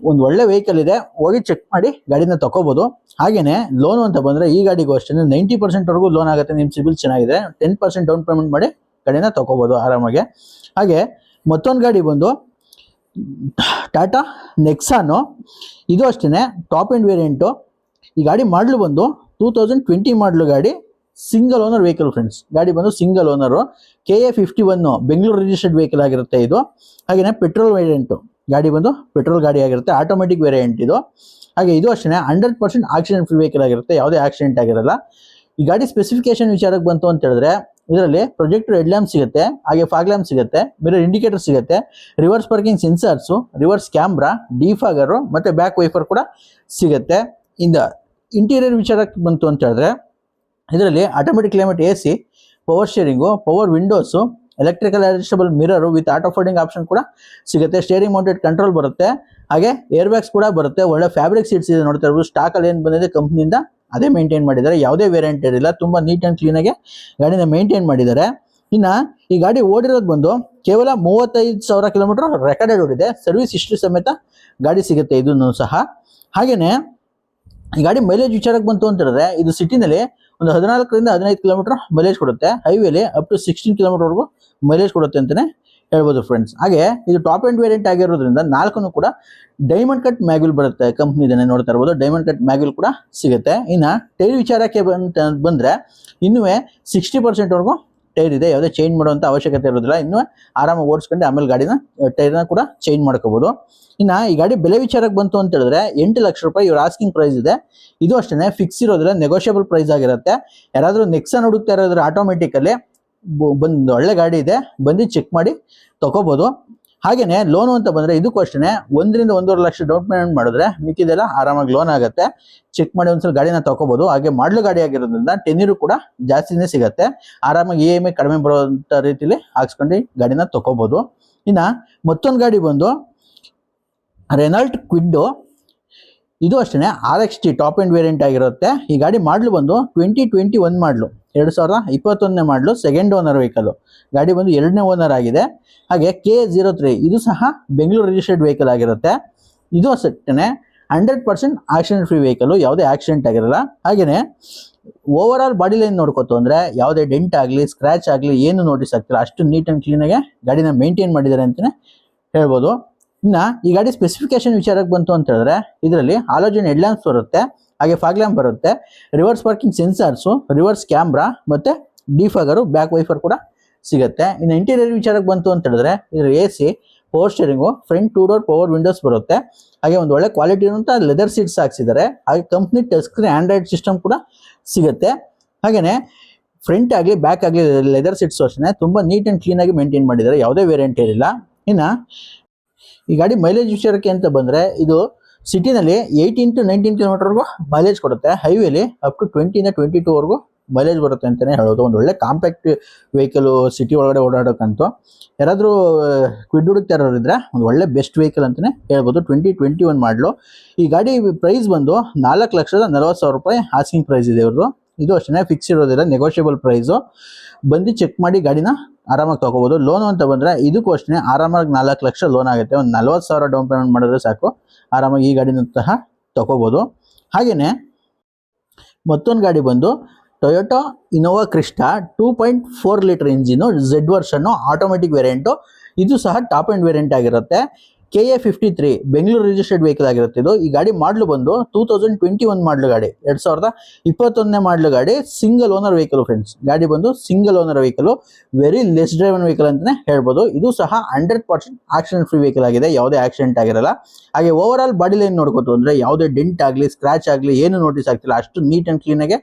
ಒಂದು ಒಳ್ಳೆ ವೆಹಿಕಲ್ ಇದೆ, ಹೋಗಿ ಚೆಕ್ ಮಾಡಿ ಗಾಡಿನ ತಗೋಬೋದು ಹಾಗೆಯೇ ಲೋನು ಅಂತ ಬಂದರೆ ಈ ಗಾಡಿಗೂ ಅಷ್ಟೇ ನೈಂಟಿ ಪರ್ಸೆಂಟ್ವರೆಗೂ ಲೋನ್ ಆಗುತ್ತೆ ನಿಮ್ಮ ಸಿಬಿಲ್ ಚೆನ್ನಾಗಿದೆ ಟೆನ್ ಪರ್ಸೆಂಟ್ ಡೌನ್ ಪೇಮೆಂಟ್ ಮಾಡಿ ಗಾಡಿನ ತಗೋಬೋದು ಆರಾಮಾಗಿ. ಹಾಗೆ, ಮತ್ತೊಂದು ಗಾಡಿ ಬಂದು ಟಾಟಾ ನೆಕ್ಸಾನು ಇದು ಅಷ್ಟೇ ಟಾಪ್ ಎಂಡ್ ವೇರಿಯಂಟು ಈ ಗಾಡಿ ಮಾಡಲು ಬಂದು ಟೂ ತೌಸಂಡ್ ಟ್ವೆಂಟಿ ಮಾಡಲು ಗಾಡಿ ಸಿಂಗಲ್ ಓನರ್ ವೆಹಿಕಲ್ ಫ್ರೆಂಡ್ಸ್ ಗಾಡಿ ಬಂದು single owner K A fifty one Bengaluru registered vehicle ಆಗಿರುತ್ತೆ ಇದು. ಹಾಗೆಯೇ ಪೆಟ್ರೋಲ್ ವೇರಿಯಂಟು ಗಾಡಿ ಬಂದು ಪೆಟ್ರೋಲ್ ಗಾಡಿ ಆಗಿರುತ್ತೆ. ಆಟೋಮೆಟಿಕ್ ವೇರಿಯಂಟ್ ಇದು. ಹಾಗೆ ಇದು ಅಷ್ಟೇ hundred percent accident free vehicle ಆಗಿರುತ್ತೆ. ಯಾವುದೇ ಆಕ್ಸಿಡೆಂಟ್ ಆಗಿರಲ್ಲ. ಈ ಗಾಡಿ ಸ್ಪೆಸಿಫಿಕೇಶನ್ ವಿಚಾರಕ್ಕೆ ಬಂತು ಅಂತ ಹೇಳಿದ್ರೆ, ಇದರಲ್ಲಿ ಪ್ರೊಜೆಕ್ಟರ್ ಹೆಡ್ ಲ್ಯಾಂಪ್ ಸಿಗುತ್ತೆ, ಹಾಗೆ ಫಾಗ್ ಲ್ಯಾಂಪ್ ಸಿಗುತ್ತೆ ಮಿರರ್ ಇಂಡಿಕೇಟರ್ ಸಿಗುತ್ತೆ reverse parking sensors reverse camera defogger ಮತ್ತೆ ಬ್ಯಾಕ್ ವೈಫರ್ ಕೂಡ ಸಿಗುತ್ತೆ. ಇಂದ ಇಂಟೀರಿಯರ್ ವಿಚಾರಕ್ಕೆ ಬಂತು ಅಂತ ಹೇಳಿದ್ರೆ ಇದರಲ್ಲಿ automatic climate A C power steering power windows electrical adjustable mirror with auto folding option ಕೂಡ ಸಿಗುತ್ತೆ. ಸ್ಟೇರಿಂಗ್ ಮೌಂಟೆಡ್ ಕಂಟ್ರೋಲ್ ಬರುತ್ತೆ. ಹಾಗೆ ಏರ್ ಬ್ಯಾಗ್ಸ್ ಕೂಡ ಬರುತ್ತೆ. ಒಳ್ಳೆ ಫ್ಯಾಬ್ರಿಕ್ ಸೀಟ್ಸ್ ಇದೆ ನೋಡ್ತಾ ಇರ್ಬೋದು. ಸ್ಟಾಕ್ ಅಲ್ಲಿ ಏನು ಬಂದಿದೆ? ಕಂಪ್ನಿಯಿಂದ ಅದೇ ಮೇಂಟೈನ್ ಮಾಡಿದ್ದಾರೆ. ಯಾವುದೇ ವೇರಿಯಂಟ್ ಇರಲಿಲ್ಲ. ತುಂಬ ನೀಟ್ ಆ್ಯಂಡ್ ಕ್ಲೀನಾಗೆ ಗಾಡಿನ ಮೇಂಟೈನ್ ಮಾಡಿದ್ದಾರೆ. ಇನ್ನು ಈ ಗಾಡಿ ಓಡಿರೋದು ಬಂದು ಕೇವಲ ಮೂವತ್ತೈದು ಸಾವಿರ ಕಿಲೋಮೀಟರ್ ರೆಕಾರ್ಡೆಡ್ ಓಡಿದೆ. ಸರ್ವಿಸ್ ಹಿಸ್ಟ್ರಿ ಸಮೇತ ಗಾಡಿ ಸಿಗುತ್ತೆ. ಇದನ್ನು ಸಹ. ಹಾಗೆಯೇ ಈ ಗಾಡಿ ಮೈಲೇಜ್ ವಿಚಾರಕ್ಕೆ ಬಂತು ಅಂತ ಹೇಳಿದ್ರೆ ಇದು ಸಿಟಿನಲ್ಲಿ ಒಂದು ಹದಿನಾಲ್ಕರಿಂದ ಹದಿನೈದು ಕಿಲೋಮೀಟರ್ ಮೈಲೇಜ್ ಕೊಡುತ್ತೆ. ಹೈವೇಲಿ ಅಪ್ ಟು ಸಿಕ್ಸ್ಟೀನ್ ಕಿಲೋಮೀಟರ್ವರೆಗೂ ಮೈಲೇಜ್ ಕೊಡುತ್ತೆ ಅಂತಲೇ ಹೇಳ್ಬೋದು ಫ್ರೆಂಡ್ಸ್ ಹಾಗೆ ಇದು ಟಾಪ್ ಎಂಡ್ ವೇರಿಯಂಟ್ ಆಗಿರೋದ್ರಿಂದ ನಾಲ್ಕನ್ನು ಕೂಡ ಡೈಮಂಡ್ ಕಟ್ ಮ್ಯಾಗ್ಯೂಲ್ ಬರುತ್ತೆ ಕಂಪ್ನಿದೇನೆ ನೋಡ್ತಾ ಇರ್ಬೋದು. ಡೈಮಂಡ್ ಕಟ್ ಮ್ಯಾಗ್ಯೂಲ್ ಕೂಡ ಸಿಗುತ್ತೆ. ಇನ್ನು ಟೈರ್ ವಿಚಾರಕ್ಕೆ ಬಂತ ಬಂದರೆ ಇನ್ನೂ ಸಿಕ್ಸ್ಟಿ ಪರ್ಸೆಂಟ್ವರೆಗೂ ಟೈರ್ ಇದೆ, ಯಾವುದೇ ಚೇಂಜ್ ಮಾಡುವಂಥ ಅವಶ್ಯಕತೆ ಇರೋದಿಲ್ಲ ಇನ್ನು ಆರಾಮಾಗಿ ಓಡಿಸ್ಕೊಂಡು ಆಮೇಲೆ ಗಾಡಿನ ಟೈರ್ನ ಕೂಡ ಚೇಂಜ್ ಮಾಡ್ಕೋಬಹುದು ಇನ್ನ ಈ ಗಾಡಿ ಬೆಲೆ ವಿಚಾರಕ್ಕೆ ಬಂತು ಅಂತ ಹೇಳಿದ್ರೆ ಎಂಟು ಲಕ್ಷ ರೂಪಾಯಿ ಇವ್ರ ಆಸ್ಕಿಂಗ್ ಪ್ರೈಸ್ ಇದೆ. ಇದು ಅಷ್ಟೇ ಫಿಕ್ಸ್ ಇರೋದ್ರೆ ನೆಗೋಷಿಯಬಲ್ ಪ್ರೈಸ್ ಆಗಿರುತ್ತೆ. ಯಾರಾದರೂ ನೆಕ್ಸನ್ ಹುಡುಕ್ತಾ ಇರೋದ್ರೆ ಆಟೋಮೆಟಿಕಲ್ಲಿ ಬಂದು ಒಳ್ಳೆ ಗಾಡಿ ಇದೆ. ಬಂದು ಚೆಕ್ ಮಾಡಿ ತಗೋಬಹುದು ಹಾಗೇನೆ ಲೋನು ಅಂತ ಬಂದ್ರೆ ಇದಕ್ಕೂ ಅಷ್ಟೇ ಒಂದರಿಂದ ಒಂದೂವರೆ ಲಕ್ಷ ಡೌನ್ ಪೇಮೆಂಟ್ ಮಾಡಿದ್ರೆ ಮಿಕ್ಕಿದೆಲ್ಲ ಆರಾಮಾಗಿ ಲೋನ್ ಆಗುತ್ತೆ. ಚೆಕ್ ಮಾಡಿ ಒಂದ್ಸಲ ಗಾಡಿನ ತಗೋಬಹುದು ಹಾಗೆ ಮಾಡಲು ಗಾಡಿ ಆಗಿರೋದ್ರಿಂದ ಟೆನ್ಯೂರು ಕೂಡ ಜಾಸ್ತಿನೇ ಸಿಗುತ್ತೆ. ಆರಾಮಾಗಿ ಇ ಎಂ ಐ ಕಡಿಮೆ ಬರುವಂತ ರೀತಿಲಿ ಹಾಕ್ಸ್ಕೊಂಡು ಗಾಡಿನ ತಗೋಬಹುದು ಇನ್ನ ಮತ್ತೊಂದು ಗಾಡಿ ಬಂದು ರೆನಾಲ್ಟ್ ಕ್ವಿಡ್ಡು ಇದು ಅಷ್ಟೇ R X T top end variant ಆಗಿರುತ್ತೆ. ಈ ಗಾಡಿ ಮಾಡಲು ಬಂದು ಟ್ವೆಂಟಿ ಟ್ವೆಂಟಿ ಒನ್ ಮಾಡ್ಲು. ಎರಡು ಸಾವಿರದ ಇಪ್ಪತ್ತೊಂದನೇ ಮಾಡಲು ಸೆಕೆಂಡ್ ಓನರ್ ವೆಹಿಕಲ್ ಗಾಡಿ ಬಂದು ಎರಡನೇ ಓನರ್ ಆಗಿದೆ. ಹಾಗೆ ಕೆ ಜೀರೋ ತ್ರೀ ಇದು ಸಹ ಬೆಂಗಳೂರು ರಿಜಿಸ್ಟರ್ಡ್ ವೆಹಿಕಲ್ ಆಗಿರುತ್ತೆ. ಇದು ಅಷ್ಟೇ hundred percent accident free vehicle ಯಾವುದೇ ಆಕ್ಸಿಡೆಂಟ್ ಆಗಿರಲ್ಲ. ಹಾಗೆಯೇ ಓವರ್ ಆಲ್ ಬಾಡಿ ಲೈನ್ ನೋಡ್ಕೋತು ಅಂದರೆ ಯಾವುದೇ ಡೆಂಟ್ ಆಗಲಿ ಸ್ಕ್ರ್ಯಾಚ್ ಆಗಲಿ, ಏನು ನೋಟಿಸ್ ಆಗ್ತಿಲ್ಲ. ಅಷ್ಟು ನೀಟ್ ಆ್ಯಂಡ್ ಕ್ಲೀನಾಗೆ ಗಾಡಿನ ಮೇಂಟೈನ್ ಮಾಡಿದ್ದಾರೆ ಅಂತಲೇ ಹೇಳ್ಬೋದು. ಇನ್ನು ಈ ಗಾಡಿ ಸ್ಪೆಸಿಫಿಕೇಶನ್ ವಿಚಾರಕ್ಕೆ ಬಂತು ಅಂತ ಹೇಳಿದ್ರೆ, ಇದರಲ್ಲಿ ಆಲೋಜನ್ ಹೆಡ್ಲ್ಯಾಂಪ್ಸ್ ಬರುತ್ತೆ. ಹಾಗೆ ಫಾಗ್ ಲ್ಯಾಂಪ್ ಬರುತ್ತೆ. Reverse parking sensors reverse camera ಮತ್ತು ಡಿಫಾಗರು ಬ್ಯಾಕ್ ವೈಫರ್ ಕೂಡ ಸಿಗುತ್ತೆ. ಇನ್ನು ಇಂಟೀರಿಯರ್ ವಿಚಾರಕ್ಕೆ ಬಂತು ಅಂತ ಹೇಳಿದ್ರೆ ಇದರ A C power steering front two door power windows ಬರುತ್ತೆ. ಹಾಗೆ ಒಂದು ಒಳ್ಳೆ ಕ್ವಾಲಿಟಿ ಅಂತ ಲೆದರ್ ಸೀಟ್ಸ್ ಹಾಕ್ಸಿದ್ದಾರೆ. ಹಾಗೆ company touch screen Android system ಕೂಡ ಸಿಗುತ್ತೆ. ಹಾಗೆಯೇ ಫ್ರಂಟ್ ಆಗಲಿ ಬ್ಯಾಕ್ ಆಗಲಿ ಲೆದರ್ ಸೀಟ್ಸ್ ಅಷ್ಟೇ ತುಂಬ ನೀಟ್ ಆ್ಯಂಡ್ ಕ್ಲೀನಾಗಿ ಮೇಂಟೈನ್ ಮಾಡಿದ್ದಾರೆ. ಯಾವುದೇ ವೇರಿಯಂಟ್ ಇರಲಿಲ್ಲ ಇನ್ನು ಈ ಗಾಡಿ ಮೈಲೇಜ್ ವಿಚಾರಕ್ಕೆ ಅಂತ ಬಂದರೆ, ಇದು ಸಿಟಿನಲ್ಲಿ ಏಯ್ಟೀನ್ ಟು ನೈನ್ಟೀನ್ ಕಿಲೋಮೀಟರ್ವರೆಗೂ ಮೈಲೇಜ್ ಕೊಡುತ್ತೆ. ಹೈವೇಲಿ ಅಪ್ ಟು ಟ್ವೆಂಟಿಯಿಂದ ಟ್ವೆಂಟಿ ಟೂವರೆಗೂ ಮೈಲೇಜ್ ಬರುತ್ತೆ ಅಂತಲೇ ಹೇಳೋದು. ಒಂದು ಒಳ್ಳೆ ಕಾಂಪ್ಯಾಕ್ಟ್ ವೆಹಿಕಲ್ ಸಿಟಿ ಒಳಗಡೆ ಓಡಾಡೋಕ್ಕಂತೂ ಯಾರಾದರೂ ಕ್ವಿಡ್ ಹುಡುಕ್ತಾ ಇರೋರಿದ್ರೆ ಒಂದು ಒಳ್ಳೆ ಬೆಸ್ಟ್ ವೆಹಿಕಲ್ ಅಂತಲೇ ಹೇಳ್ಬೋದು. ಟ್ವೆಂಟಿ ಟ್ವೆಂಟಿ ಒನ್ ಮಾಡಲು ಈ ಗಾಡಿ ಪ್ರೈಸ್ ಬಂದು ನಾಲ್ಕು ಲಕ್ಷದ ನಲವತ್ತು ಸಾವಿರ ರೂಪಾಯಿ ಆಸ್ಕಿಂಗ್ ಪ್ರೈಸ್ ಇದೆ ಇವ್ರದ್ದು. ಇದು ಅಷ್ಟೇ ಫಿಕ್ಸ್ ಇರೋದಿಲ್ಲ ನೆಗೋಷಿಯಬಲ್ ಪ್ರೈಸು ಬಂದು ಚೆಕ್ ಮಾಡಿ ಗಾಡಿನ ಆರಾಮಾಗಿ ತೊಗೋಬೋದು. ಲೋನ್ ಅಂತ ಬಂದರೆ ಇದಕ್ಕೂ ಅಷ್ಟೇ ಆರಾಮಾಗಿ ನಾಲ್ಕು ಲಕ್ಷ ಲೋನ್ ಆಗುತ್ತೆ. ಒಂದು ನಲ್ವತ್ತು ಸಾವಿರ ಡೌನ್ ಪೇಮೆಂಟ್ ಮಾಡಿದ್ರೆ ಸಾಕು. ಆರಾಮಾಗಿ ಈ ಗಾಡಿನ ಸಹ ತೊಗೋಬೋದು. ಹಾಗೆಯೇ ಮತ್ತೊಂದು ಗಾಡಿ ಬಂದು Toyota Innova Crysta two point four litre engine Z ವರ್ಷನ್ನು automatic variant ಇದು ಸಹ ಟಾಪ್ ಆ್ಯಂಡ್ ವೇರಿಯಂಟ್ ಆಗಿರುತ್ತೆ. K A fifty three Bengaluru registered vehicle ಆಗಿರುತ್ತೆ. ಇದು ಈ ಗಾಡಿ ಮಾಡಲು ಬಂದು ಟೂ ತೌಸಂಡ್ ಟ್ವೆಂಟಿ ಒನ್ ಮಾಡಲು ಗಾಡಿ, ಎರಡು ಸಾವಿರದ ಇಪ್ಪತ್ತೊಂದನೇ ಮಾಡಲು ಗಾಡಿ ಸಿಂಗಲ್ ಓನರ್ ವೆಹಿಕಲ್ ಫ್ರೆಂಡ್ಸ್ ಗಾಡಿ ಬಂದು single owner vehicle very less driven vehicle ಅಂತಾನೆ ಹೇಳ್ಬೋದು. ಇದು ಸಹ hundred percent accident free vehicle ಆಗಿದೆ, ಯಾವುದೇ ಆಕ್ಸಿಡೆಂಟ್ ಆಗಿರಲ್ಲ. ಹಾಗೆ ಓವರ್ ಆಲ್ ಬಾಡಿ ಲೈನ್ ನೋಡ್ಕೋತು ಅಂದರೆ ಯಾವುದೇ ಡೆಂಟ್ ಆಗಲಿ ಸ್ಕ್ರಾಚ್ ಆಗಲಿ, ಏನು ನೋಟಿಸ್ ಆಗ್ತಿಲ್ಲ. ಅಷ್ಟು ನೀಟ್ ಅಂಡ್ ಕ್ಲೀನ್ ಆಗಿ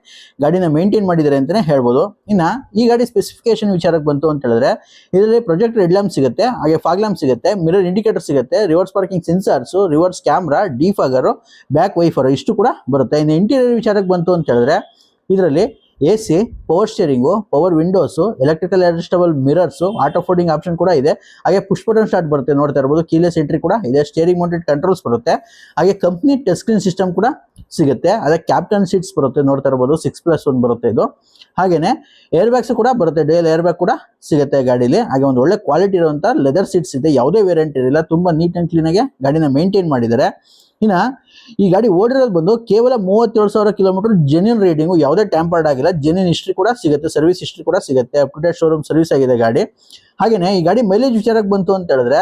ಗಾಡಿನ ಮೇಂಟೈನ್ ಮಾಡಿದ್ದಾರೆ ಅಂತಾನೆ ಹೇಳ್ಬೋದು. ಇನ್ನ ಈ ಗಾಡಿ ಸ್ಪೆಸಿಫಿಕೇಶನ್ ವಿಚಾರಕ್ಕೆ ಬಂತು ಅಂತ ಹೇಳಿದ್ರೆ, ಇದರಲ್ಲಿ ಪ್ರೊಜೆಕ್ಟ್ ರೆಡ್ ಲ್ಯಾಂಪ್ ಸಿಗುತ್ತೆ, ಹಾಗೆ ಫಾಗ್ ಲ್ಯಾಂಪ್ ಸಿಗುತ್ತೆ ಮಿರರ್ ಇಂಡಿಕೇಟರ್ ಸಿಗುತ್ತೆ reverse parking sensors reverse camera defogger back wiper ಇಷ್ಟು ಕೂಡ ಬರುತ್ತೆ. ಇನ್ನು ಇಂಟೀರಿಯರ್ ವಿಚಾರಕ್ಕೆ ಬಂತು ಅಂತ ಹೇಳಿದ್ರೆ, ಇದರಲ್ಲಿ A C power steering power windows electrical adjustable mirrors auto folding option ಕೂಡ ಇದೆ. ಹಾಗೆ ಪುಷ್ ಬಟನ್ ಸ್ಟಾರ್ಟ್ ಬರುತ್ತೆ ನೋಡ್ತಾ ಇರ್ಬೋದು. ಕೀಲೆಸ್ ಎಂಟ್ರಿ ಕೂಡ ಇದೆ. ಸ್ಟೇರಿಂಗ್ ಮೌಂಟೆಡ್ ಕಂಟ್ರೋಲ್ಸ್ ಬರುತ್ತೆ. ಹಾಗೆ ಕಂಪ್ನಿ ಟಚ್ ಸ್ಕ್ರೀನ್ ಸಿಸ್ಟಮ್ ಕೂಡ ಸಿಗುತ್ತೆ. ಅದೇ ಕ್ಯಾಪ್ಟನ್ ಸೀಟ್ಸ್ ಬರುತ್ತೆ ನೋಡ್ತಾ ಇರ್ಬೋದು. ಸಿಕ್ಸ್ ಪ್ಲಸ್ ಒನ್ ಬರುತ್ತೆ ಇದು. ಹಾಗೆಯೇ ಏರ್ ಬ್ಯಾಗ್ಸ್ ಕೂಡ ಬರುತ್ತೆ. ಡೇಲ್ ಏರ್ ಬ್ಯಾಗ್ ಕೂಡ ಸಿಗುತ್ತೆ ಗಾಡೀಲಿ. ಹಾಗೆ ಒಂದು ಒಳ್ಳೆ ಕ್ವಾಲಿಟಿ ಇರುವಂಥ ಲೆದರ್ ಸೀಟ್ಸ್ ಇದೆ. ಯಾವುದೇ ವೇರಿಯಂಟ್ ಇರಲಿಲ್ಲ. ತುಂಬ ನೀಟ್ ಆ್ಯಂಡ್ ಕ್ಲೀನಾಗೆ ಗಾಡಿನ ಮೇಂಟೈನ್ ಮಾಡಿದ್ದಾರೆ. ಇನ್ನ ಈ ಗಾಡಿ ಓಡಿರೋದು ಬಂದು ಕೇವಲ ಮೂವತ್ತೇಳು ಸಾವಿರ ಕಿಲೋಮೀಟರ್ ಜೆನ್ಯೂನ್ ರೇಟಿಂಗು ಯಾವುದೇ ಟ್ಯಾಂಪರ್ಡ್ ಆಗಿಲ್ಲ ಜೆನ್ಯೂನ್ ಹಿಸ್ಟ್ರಿ ಕೂಡ ಸಿಗುತ್ತೆ ಸರ್ವಿಸ್ ಹಿಸ್ಟ್ರಿ ಕೂಡ ಸಿಗುತ್ತೆ up to date showroom service ಆಗಿದೆ ಗಾಡಿ. ಹಾಗೇನೆ ಈ ಗಾಡಿ ಮೈಲೇಜ್ ವಿಚಾರಕ್ಕೆ ಬಂತು ಅಂತ ಹೇಳಿದ್ರೆ,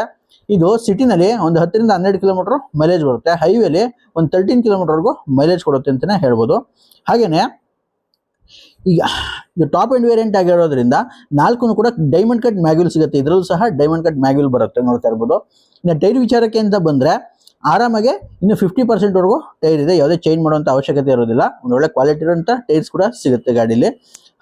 ಇದು ಸಿಟಿನಲ್ಲಿ ಒಂದು ಹತ್ತರಿಂದ ಹನ್ನೆರಡು ಕಿಲೋಮೀಟರ್ ಮೈಲೇಜ್ ಬರುತ್ತೆ ಹೈವೇಲಿ ಒಂದು ತರ್ಟೀನ್ ಕಿಲೋಮೀಟರ್ವರೆಗೂ ಮೈಲೇಜ್ ಕೊಡುತ್ತೆ ಅಂತಲೇ ಹೇಳ್ಬೋದು. ಹಾಗೆಯೇ ಈಗ ಇದು ಟಾಪ್ ಎಂಡ್ ವೇರಿಯಂಟ್ ಆಗಿರೋದ್ರಿಂದ ನಾಲ್ಕು ಕೂಡ ಡೈಮಂಡ್ ಕಟ್ ಮ್ಯಾಗ್ಯೂಲ್ ಸಿಗುತ್ತೆ, ಇದರಲ್ಲೂ ಸಹ ಡೈಮಂಡ್ ಕಟ್ ಮ್ಯಾಗ್ಯೂಲ್ ಬರುತ್ತೆ ನೋಡ್ತಾ ಇರ್ಬೋದು. ಇನ್ನು ಟೈರ್ ವಿಚಾರಕ್ಕೆ ಅಂತ ಬಂದ್ರೆ ಆರಾಮಾಗಿ ಇನ್ನು ಫಿಫ್ಟಿ ಪರ್ಸೆಂಟ್ವರೆಗೂ ಟೈರ್ ಇದೆ. ಯಾವುದೇ ಚೇಂಜ್ ಮಾಡುವಂಥ ಅವಶ್ಯಕತೆ ಇರೋದಿಲ್ಲ. ಒಂದು ಒಳ್ಳೆ ಕ್ವಾಲಿಟಿ ಇರುವಂಥ ಟೈರ್ಸ್ ಕೂಡ ಸಿಗುತ್ತೆ ಗಾಡೀಲಿ.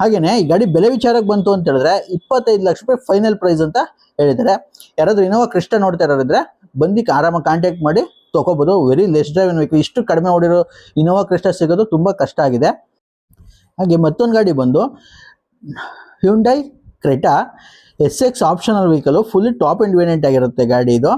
ಹಾಗೇನೆ ಈ ಗಾಡಿ ಬೆಲೆ ವಿಚಾರಕ್ಕೆ ಬಂತು ಅಂತ ಹೇಳಿದ್ರೆ ಇಪ್ಪತ್ತೈದು ಲಕ್ಷ ರೂಪಾಯಿ ಫೈನಲ್ ಪ್ರೈಸ್ ಅಂತ ಹೇಳಿದ್ದಾರೆ. ಯಾರಾದರೂ ಇನೋವಾ ಕೃಷ್ಣ ನೋಡ್ತಾ ಇರೋದ್ರೆ ಬಂದು ಆರಾಮಾಗಿ ಕಾಂಟ್ಯಾಕ್ಟ್ ಮಾಡಿ ತೊಗೋಬೋದು. ವೆರಿ ಲೆಸ್ ಡ್ರೈವ್ ವೆಹಿಕಲ್ ಇಷ್ಟು ಕಡಿಮೆ ಓಡಿರೋ ಇನೋವಾ ಕೃಷ್ಣ ಸಿಗೋದು ತುಂಬಾ ಕಷ್ಟ ಆಗಿದೆ. ಹಾಗೆ ಮತ್ತೊಂದು ಗಾಡಿ ಬಂದು Hyundai Creta S X optional vehicle full top variant ಆಗಿರುತ್ತೆ ಗಾಡಿ ಇದು.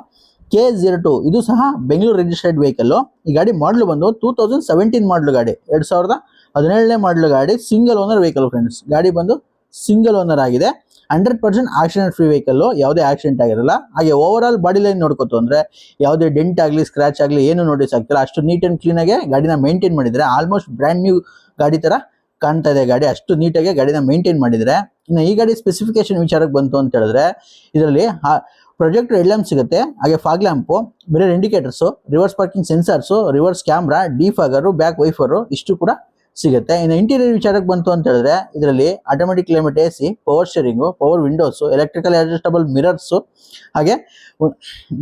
K zero two. ಇದು ಸಹ ಬೆಂಗಳೂರು ರಿಜಿಸ್ಟರ್ಡ್ ವೆಹಿಕಲ್ ಈ ಗಾಡಿ ಮಾಡಲು ಬಂದು ಟೂ ತೌಸಂಡ್ ಸೆವೆಂಟೀನ್ ಮಾಡಲು ಗಾಡಿ, ಎರಡು ಸಾವಿರದ ಹದಿನೇಳನೇ ಮಾಡಲು ಗಾಡಿ ಸಿಂಗಲ್ ಓನರ್ ವೆಹಿಕಲ್ ಫ್ರೆಂಡ್ಸ್ ಗಾಡಿ ಬಂದು ಸಿಂಗಲ್ ಓನರ್ ಆಗಿದೆ. Hundred percent accident free vehicle ಯಾವುದೇ ಆಕ್ಸಿಡೆಂಟ್ ಆಗಿರಲ್ಲ. ಹಾಗೆ ಓವರ್ ಬಾಡಿ ಲೈನ್ ನೋಡ್ಕೊತು ಅಂದರೆ ಯಾವುದೇ ಡೆಂಟ್ ಆಗಲಿ ಸ್ಕ್ರಾಚ್ ಆಗಲಿ, ಏನು ನೋಟಿಸ್ ಆಗ್ತಿಲ್ಲ. ಅಷ್ಟು ನೀಟ್ ಆ್ಯಂಡ್ ಕ್ಲೀನಾಗೆ ಗಾಡಿನ ಮೇಂಟೈನ್ ಮಾಡಿದರೆ ಆಲ್ಮೋಸ್ಟ್ ಬ್ರ್ಯಾಂಡ್ ನ್ಯೂ ಗಾಡಿ ತರ ಕಾಣ್ತಾ ಇದೆ ಗಾಡಿ. ಅಷ್ಟು ನೀಟಾಗಿ ಗಾಡಿನ ಮೇಂಟೈನ್ ಮಾಡಿದರೆ, ಇನ್ನು ಈ ಗಾಡಿ ಸ್ಪೆಸಿಫಿಕೇಶನ್ ವಿಚಾರಕ್ಕೆ ಬಂತು ಅಂತ ಹೇಳಿದ್ರೆ, ಇದರಲ್ಲಿ ಪ್ರೊಜೆಕ್ಟರ್ ಹೆಡ್ ಲ್ಯಾಂಪ್ ಸಿಗುತ್ತೆ? ಹಾಗೆ fog lamp mirror indicators reverse parking sensors reverse camera defogger back wiper ಇಷ್ಟು ಕೂಡ ಸಿಗುತ್ತೆ. ಇನ್ನು ಇಂಟೀರಿಯರ್ ವಿಚಾರಕ್ಕೆ ಬಂತು ಅಂತ ಹೇಳಿದ್ರೆ, ಇದರಲ್ಲಿ automatic climate A C power steering power windows electrical adjustable mirrors ಹಾಗೆ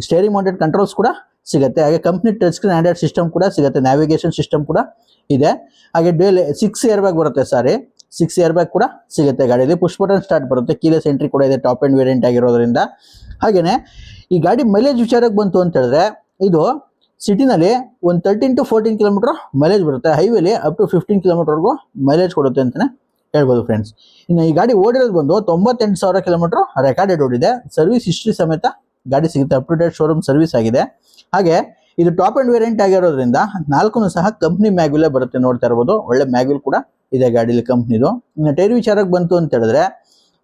ಸ್ಟೇರಿಂಗ್ ಮೌಂಟೆಡ್ ಕಂಟ್ರೋಲ್ಸ್ ಕೂಡ ಸಿಗುತ್ತೆ. ಹಾಗೆ company touch screen Android system ಕೂಡ ಸಿಗುತ್ತೆ. ನ್ಯಾವಿಗೇಷನ್ ಸಿಸ್ಟಮ್ ಕೂಡ ಇದೆ. ಹಾಗೆ ಡೇಲಿ ಸಿಕ್ಸ್ ಇಯರ್ ಬ್ಯಾಗ್ ಬರುತ್ತೆ ಸಾರಿ. ಸಿಕ್ಸ್ ಇಯರ್ ಬ್ಯಾಗ್ ಕೂಡ ಸಿಗುತ್ತೆ ಗಾಡಿಯಲ್ಲಿ ಪುಷ್ ಬಟನ್ ಸ್ಟಾರ್ಟ್ ಬರುತ್ತೆ. ಕೀಲೆಸ್ ಎಂಟ್ರಿ ಕೂಡ ಇದೆ ಟಾಪ್ ಆ್ಯಂಡ್ ವೇರಿಯಂಟ್ ಆಗಿರೋದ್ರಿಂದ. ಹಾಗೆಯೇ ಈ ಗಾಡಿ ಮೈಲೇಜ್ ವಿಚಾರಕ್ಕೆ ಬಂತು ಅಂತ ಹೇಳಿದ್ರೆ, ಇದು ಸಿಟಿನಲ್ಲಿ ಒಂದು thirteen to fourteen kilometre mileage ಬರುತ್ತೆ. ಹೈವೇಲಿ ಅಪ್ ಟು ಫಿಫ್ಟೀನ್ ಕಿಲೋಮೀಟರ್ವರೆಗೂ ಮೈಲೇಜ್ ಕೊಡುತ್ತೆ ಅಂತಲೇ ಹೇಳ್ಬೋದು ಫ್ರೆಂಡ್ಸ್ ಇನ್ನು ಈ ಗಾಡಿ ಓಡಿರೋದು ಬಂದು ತೊಂಬತ್ತೆಂಟು ಸಾವಿರ ಕಿಲೋಮೀಟರ್ ರೆಕಾರ್ಡೆಡ್ ಓಡಿದೆ. ಸರ್ವಿಸ್ ಹಿಸ್ಟ್ರಿ ಸಮೇತ ಗಾಡಿ ಸಿಗುತ್ತೆ. Up to date showroom service ಆಗಿದೆ. ಹಾಗೆ, ಇದು ಟಾಪ್ ಆ್ಯಂಡ್ ವೇರಿಯಂಟ್ ಆಗಿರೋದ್ರಿಂದ ನಾಲ್ಕು ಸಹ ಕಂಪ್ನಿ ಮ್ಯಾಗ್ಯುಲೇ ಬರುತ್ತೆ ನೋಡ್ತಾ ಇರ್ಬೋದು. ಒಳ್ಳೆ ಮ್ಯಾಗ್ಯುಲ್ ಕೂಡ ಇದೆ ಗಾಡೀಲಿ ಕಂಪ್ನಿದು. ಇನ್ನು ಟೈರ್ ವಿಚಾರಕ್ಕೆ ಬಂತು ಅಂತ ಹೇಳಿದ್ರೆ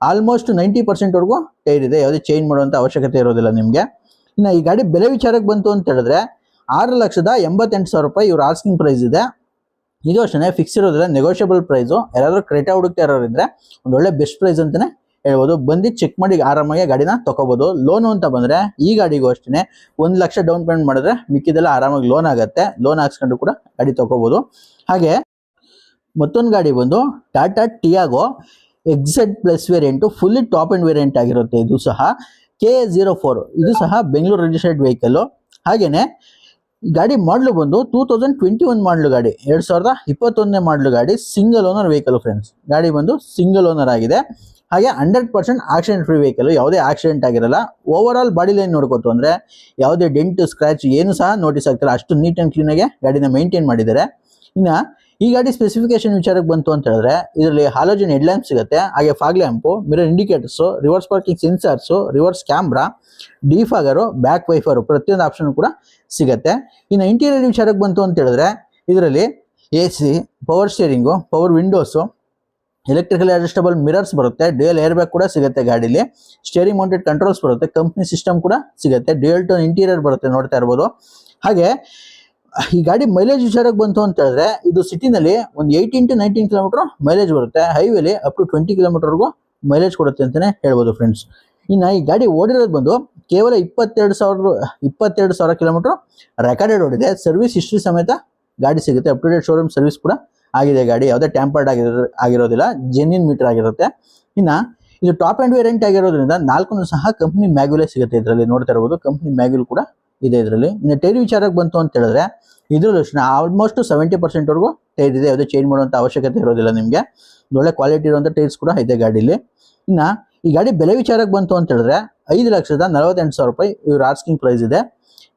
ಆಲ್ಮೋಸ್ಟ್ ನೈಂಟಿ ಪರ್ಸೆಂಟ್ವರೆಗೂ ಟೈರ್ ಇದೆ. ಯಾವುದೇ ಚೇಂಜ್ ಮಾಡುವಂಥ ಅವಶ್ಯಕತೆ ಇರೋದಿಲ್ಲ ನಿಮಗೆ. ಇನ್ನು ಈ ಗಾಡಿ ಬೆಲೆ ವಿಚಾರಕ್ಕೆ ಬಂತು ಅಂತ ಹೇಳಿದ್ರೆ ಆರು ಲಕ್ಷದ ಎಂಬತ್ತೆಂಟು ಸಾವಿರ ರೂಪಾಯಿ ಇವ್ರ ಆಸ್ಕಿಂಗ್ ಪ್ರೈಸ್ ಇದೆ. ಇದು ಅಷ್ಟೇ ಫಿಕ್ಸ್ ಇರೋದಿಲ್ಲ ನೆಗೋಷಿಯಬಲ್ ಪ್ರೈಸು ಯಾರಾದರೂ ಕ್ರೆಟಾ ಹುಡುಕ್ತಾ ಇರೋರಿದ್ರೆ ಒಂದು ಒಳ್ಳೆ ಬೆಸ್ಟ್ ಪ್ರೈಸ್ ಅಂತಲೇ ಹೇಳ್ಬೋದು. ಬಂದು ಚೆಕ್ ಮಾಡಿ ಆರಾಮಾಗಿ ಗಾಡಿನ ತೊಗೋಬೋದು. ಲೋನು ಅಂತ ಬಂದರೆ ಈ ಗಾಡಿಗೂ ಅಷ್ಟೇ ಒಂದು ಲಕ್ಷ ಡೌನ್ ಪೇಮೆಂಟ್ ಮಾಡಿದ್ರೆ ಮಿಕ್ಕಿದೆಲ್ಲ ಆರಾಮಾಗಿ ಲೋನ್ ಆಗುತ್ತೆ. ಲೋನ್ ಹಾಕ್ಸ್ಕೊಂಡು ಕೂಡ ಗಾಡಿ ತೊಗೋಬೋದು. ಹಾಗೆ ಮತ್ತೊಂದು ಗಾಡಿ ಬಂದು Tata Tiago X Z plus variant fully top end variant ಆಗಿರುತ್ತೆ. ಇದು ಸಹ ಕೆ ಜೀರೋ ಫೋರ್ ಇದು ಸಹ ಬೆಂಗಳೂರು ರಿಜಿಸ್ಟರ್ಡ್ ವೆಹಿಕಲ್ ಹಾಗೆಯೇ ಗಾಡಿ ಮಾಡಲು ಬಂದು ಟೂ ತೌಸಂಡ್ ಟ್ವೆಂಟಿ ಒನ್ ಮಾಡಲು ಗಾಡಿ, ಎರಡು ಸಾವಿರದ ಇಪ್ಪತ್ತೊಂದನೇ ಮಾಡಲು ಗಾಡಿ ಸಿಂಗಲ್ ಓನರ್ ವೆಹಿಕಲ್ ಫ್ರೆಂಡ್ಸ್ ಗಾಡಿ ಬಂದು ಸಿಂಗಲ್ ಓನರ್ ಆಗಿದೆ. ಹಾಗೆ hundred percent accident free vehicle ಯಾವುದೇ ಆಕ್ಸಿಡೆಂಟ್ ಆಗಿರಲ್ಲ. ಓವರ್ ಆಲ್ ಬಾಡಿ ಲೈನ್ ನೋಡ್ಕೋತು ಅಂದರೆ ಯಾವುದೇ ಡೆಂಟ್ ಸ್ಕ್ರಾಚ್ ಏನು ಸಹ ನೋಟಿಸ್ ಆಗ್ತಿಲ್ಲ. ಅಷ್ಟು ನೀಟ್ ಆ್ಯಂಡ್ ಕ್ಲೀನಾಗೆ ಗಾಡಿನ ಮೇಂಟೈನ್ ಮಾಡಿದ್ದಾರೆ. ಇನ್ನ ಈ ಗಾಡಿ ಸ್ಪೆಸಿಫಿಕೇಶನ್ ವಿಚಾರಕ್ಕೆ ಬಂತು ಅಂತ ಹೇಳಿದ್ರೆ, ಇದರಲ್ಲಿ ಹಾಲೋಜನ್ ಹೆಡ್ ಲ್ಯಾಂಪ್ ಸಿಗುತ್ತೆ, ಹಾಗೆ fog lamp mirror indicators reverse parking sensors reverse camera defogger back wiper ಪ್ರತಿಯೊಂದು ಆಪ್ಷನ್ ಕೂಡ ಸಿಗುತ್ತೆ. ಇನ್ನು ಇಂಟೀರಿಯರ್ ವಿಚಾರಕ್ಕೆ ಬಂತು ಅಂತ ಹೇಳಿದ್ರೆ, ಇದರಲ್ಲಿ A C power steering power windows electrical adjustable mirrors ಬರುತ್ತೆ ಡ್ಯೂಯಲ್ ಏರ್ ಬ್ಯಾಗ್ ಕೂಡ ಸಿಗುತ್ತೆ ಗಾಡೀಲಿ ಸ್ಟೇರಿಂಗ್ ಮೌಂಟೆಡ್ ಕಂಟ್ರೋಲ್ಸ್ ಬರುತ್ತೆ ಕಂಪ್ನಿ ಸಿಸ್ಟಮ್ ಕೂಡ ಸಿಗುತ್ತೆ ಡ್ಯೂಯಲ್ ಟೋನ್ ಇಂಟೀರಿಯರ್ ಬರುತ್ತೆ ನೋಡ್ತಾ ಇರ್ಬೋದು. ಹಾಗೆ ಈ ಗಾಡಿ ಮೈಲೇಜ್ ವಿಚಾರಕ್ಕೆ ಬಂತು ಅಂತ ಹೇಳಿದ್ರೆ ಇದು ಸಿಟಿನಲ್ಲಿ ಒಂದು eighteen to nineteen kilometre mileage ಬರುತ್ತೆ. ಹೈವೇಲಿ ಅಪ್ ಟು ಟ್ವೆಂಟಿ ಕಿಲೋಮೀಟರ್ವರೆಗೂ ಮೈಲೇಜ್ ಕೊಡುತ್ತೆ ಅಂತಲೇ ಹೇಳ್ಬೋದು ಫ್ರೆಂಡ್ಸ್ ಇನ್ನು ಈ ಗಾಡಿ ಓಡಿರೋದು ಬಂದು ಕೇವಲ ಇಪ್ಪತ್ತೆರಡು ಸಾವಿರ ಇಪ್ಪತ್ತೆರಡು ಸಾವಿರ ಕಿಲೋಮೀಟರ್ ರೆಕಾರ್ಡೆಡ್ ಓಡಿದೆ. ಸರ್ವಿಸ್ ಹಿಸ್ಟ್ರಿ ಸಮೇತ ಗಾಡಿ ಸಿಗುತ್ತೆ. Up to date showroom service ಕೂಡ ಆಗಿದೆ ಗಾಡಿ. ಯಾವುದೇ ಟ್ಯಾಂಪರ್ಡ್ ಆಗಿರೋ, ಆಗಿರೋದಿಲ್ಲ. ಜೆನ್ಯೂನ್ ಮೀಟರ್ ಆಗಿರುತ್ತೆ. ಇನ್ನು ಇದು ಟಾಪ್ ಆ್ಯಂಡ್ ವೇರಿಯಂಟ್ ಆಗಿರೋದ್ರಿಂದ ನಾಲ್ಕು ಸಹ ಕಂಪ್ನಿ ಮ್ಯಾಗ್ಯುಲೇ ಸಿಗುತ್ತೆ ಇದರಲ್ಲಿ. ನೋಡ್ತಾ ಇರ್ಬೋದು. ಕಂಪ್ನಿ ಮ್ಯಾಗ್ಯುಲ್ ಕೂಡ ಇದೆ ಇದರಲ್ಲಿ. ಇನ್ನು ಟೈರ್ ವಿಚಾರಕ್ಕೆ ಬಂತು ಅಂತ ಹೇಳಿದ್ರೆ, ಇದರಲ್ಲೂ ಅಷ್ಟೇ ಆಲ್ಮೋಸ್ಟ್ ಸೆವೆಂಟಿ ಪರ್ಸೆಂಟ್ವರೆಗೂ ಟೈರ್ ಇದೆ. ಯಾವುದೇ ಚೇಂಜ್ ಮಾಡುವಂಥ ಅವಶ್ಯಕತೆ ಇರೋದಿಲ್ಲ ನಿಮಗೆ. ಒಳ್ಳೆ ಕ್ವಾಲಿಟಿ ಇರುವಂಥ ಟೈರ್ಸ್ ಕೂಡ ಇದೆ ಗಾಡೀಲಿ. ಇನ್ನು ಈ ಗಾಡಿ ಬೆಲೆ ವಿಚಾರಕ್ಕೆ ಬಂತು ಅಂತ ಹೇಳಿದ್ರೆ, ಐದು ಲಕ್ಷದ ನಲವತ್ತೆಂಟು ಸಾವಿರ ರೂಪಾಯಿ ಇವ್ರ ಆಸ್ಕಿಂಗ್ ಪ್ರೈಸ್ ಇದೆ.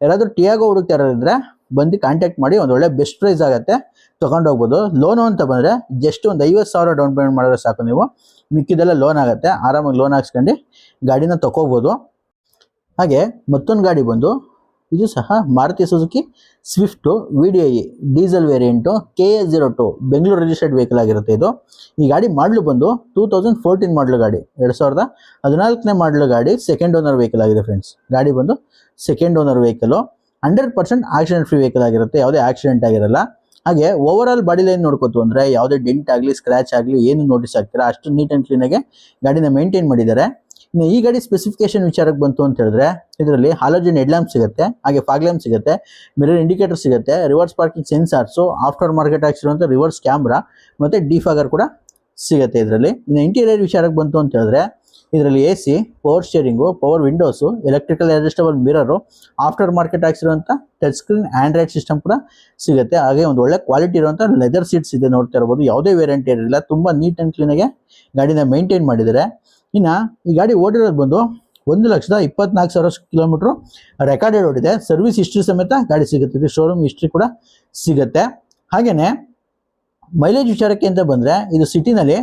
ಯಾರಾದರೂ ಟಿಯಾಗೋ ಹುಡುಕ್ತಾ ಇರೋದಿದ್ರೆ ಬಂದು ಕಾಂಟ್ಯಾಕ್ಟ್ ಮಾಡಿ, ಒಂದು ಒಳ್ಳೆ ಬೆಸ್ಟ್ ಪ್ರೈಸ್ ಆಗುತ್ತೆ, ತಗೊಂಡು ಹೋಗ್ಬೋದು. ಲೋನು ಅಂತ ಬಂದರೆ ಜಸ್ಟ್ ಒಂದು ಐವತ್ತು ಸಾವಿರ ಡೌನ್ ಪೇಮೆಂಟ್ ಮಾಡಿದ್ರೆ ಸಾಕು ನೀವು. ಮಿಕ್ಕಿದೆಲ್ಲ ಲೋನ್ ಆಗುತ್ತೆ. ಆರಾಮಾಗಿ ಲೋನ್ ಹಾಕ್ಸ್ಕೊಂಡು ಗಾಡಿನ ತೊಗೋಬೋದು. ಹಾಗೆ ಮತ್ತೊಂದು ಗಾಡಿ ಬಂದು ಇದು ಸಹ Maruti Suzuki Swift V D I diesel variant K A zero two Bengaluru registered vehicle ಆಗಿರುತ್ತೆ ಇದು. ಈ ಗಾಡಿ ಮಾಡಲು ಬಂದು ಟೂ ತೌಸಂಡ್ ಫೋರ್ಟೀನ್ ಮಾಡಲು ಗಾಡಿ, ಎರಡು ಸಾವಿರದ ಹದಿನಾಲ್ಕನೇ ಮಾಡಲು ಗಾಡಿ ಸೆಕೆಂಡ್ ಓನರ್ ವೆಹಿಕಲ್ ಆಗಿದೆ ಫ್ರೆಂಡ್ಸ್ ಗಾಡಿ ಬಂದು second owner vehicle hundred percent accident free vehicle ಆಗಿರುತ್ತೆ, ಯಾವುದೇ ಆಕ್ಸಿಡೆಂಟ್ ಆಗಿರಲ್ಲ. ಹಾಗೆ ಓವರ್ ಆಲ್ ಬಾಡಿ ಲೈನ್ ನೋಡ್ಕೋತು ಅಂದರೆ ಯಾವುದೇ ಡೆಂಟ್ ಆಗಲಿ ಸ್ಕ್ರ್ಯಾಚ್ ಆಗಲಿ, ಏನು ನೋಟಿಸ್ ಆಗ್ತಿಲ್ಲ, ಅಷ್ಟು ನೀಟ್ ಆ್ಯಂಡ್ ಕ್ಲೀನಾಗೆ ಗಾಡಿನ ಮೇಂಟೈನ್ ಮಾಡಿದ್ದಾರೆ. ಈ ಗಾಡಿ ಸ್ಪೆಸಿಫಿಕೇಶನ್ ವಿಚಾರಕ್ಕೆ ಬಂತು ಅಂತ ಹೇಳಿದ್ರೆ, ಇದರಲ್ಲಿ ಹಾಲೋಜನ್ ಹೆಡ್ ಲ್ಯಾಂಪ್ ಸಿಗುತ್ತೆ, ಹಾಗೆ ಫಾಗ್ ಲ್ಯಾಂಪ್ ಸಿಗುತ್ತೆ ಮಿರರ್ ಇಂಡಿಕೇಟರ್ ಸಿಗುತ್ತೆ reverse parking sensors after market ಹಾಕ್ಸಿರುವಂಥ reverse camera ಮತ್ತೆ ಡಿಫಾಗರ್ ಕೂಡ ಸಿಗುತ್ತೆ ಇದರಲ್ಲಿ. ಇನ್ನು ಇಂಟೀರಿಯರ್ ವಿಚಾರಕ್ಕೆ ಬಂತು ಅಂತ ಹೇಳಿದ್ರೆ, ಇದರಲ್ಲಿ A C power steering power windows electrical adjustable mirror after market ಹಾಕ್ಸಿರುವಂಥ touch screen Android system ಕೂಡ ಸಿಗುತ್ತೆ. ಹಾಗೆ ಒಂದು ಒಳ್ಳೆ ಕ್ವಾಲಿಟಿ ಇರುವಂಥ ಲೆದರ್ ಸೀಟ್ಸ್ ಇದೆ ನೋಡ್ತಾ ಇರ್ಬೋದು. ಯಾವುದೇ ವೇರಂಟಿ ಇರಲಿಲ್ಲ ತುಂಬ ನೀಟ್ ಆ್ಯಂಡ್ ಕ್ಲೀನಾಗೆ ಗಾಡಿನ ಮೇಂಟೈನ್ ಮಾಡಿದ್ದಾರೆ. ಇನ್ನು ಈ ಗಾಡಿ ಓಡಿರೋದು ಬಂದು ಒಂದು ಲಕ್ಷದ ಇಪ್ಪತ್ನಾಲ್ಕು ಸಾವಿರ ಕಿಲೋಮೀಟ್ರು ರೆಕಾರ್ಡೆಡ್ ಓಡಿದೆ. ಸರ್ವಿಸ್ ಹಿಸ್ಟ್ರಿ ಸಮೇತ ಗಾಡಿ ಸಿಗುತ್ತೆ. ಇದು ಶೋರೂಮ್ ಹಿಸ್ಟ್ರಿ ಕೂಡ ಸಿಗುತ್ತೆ. ಹಾಗೆಯೇ ಮೈಲೇಜ್ ವಿಚಾರಕ್ಕೆ ಅಂತ ಬಂದರೆ ಇದು ಸಿಟಿನಲ್ಲಿ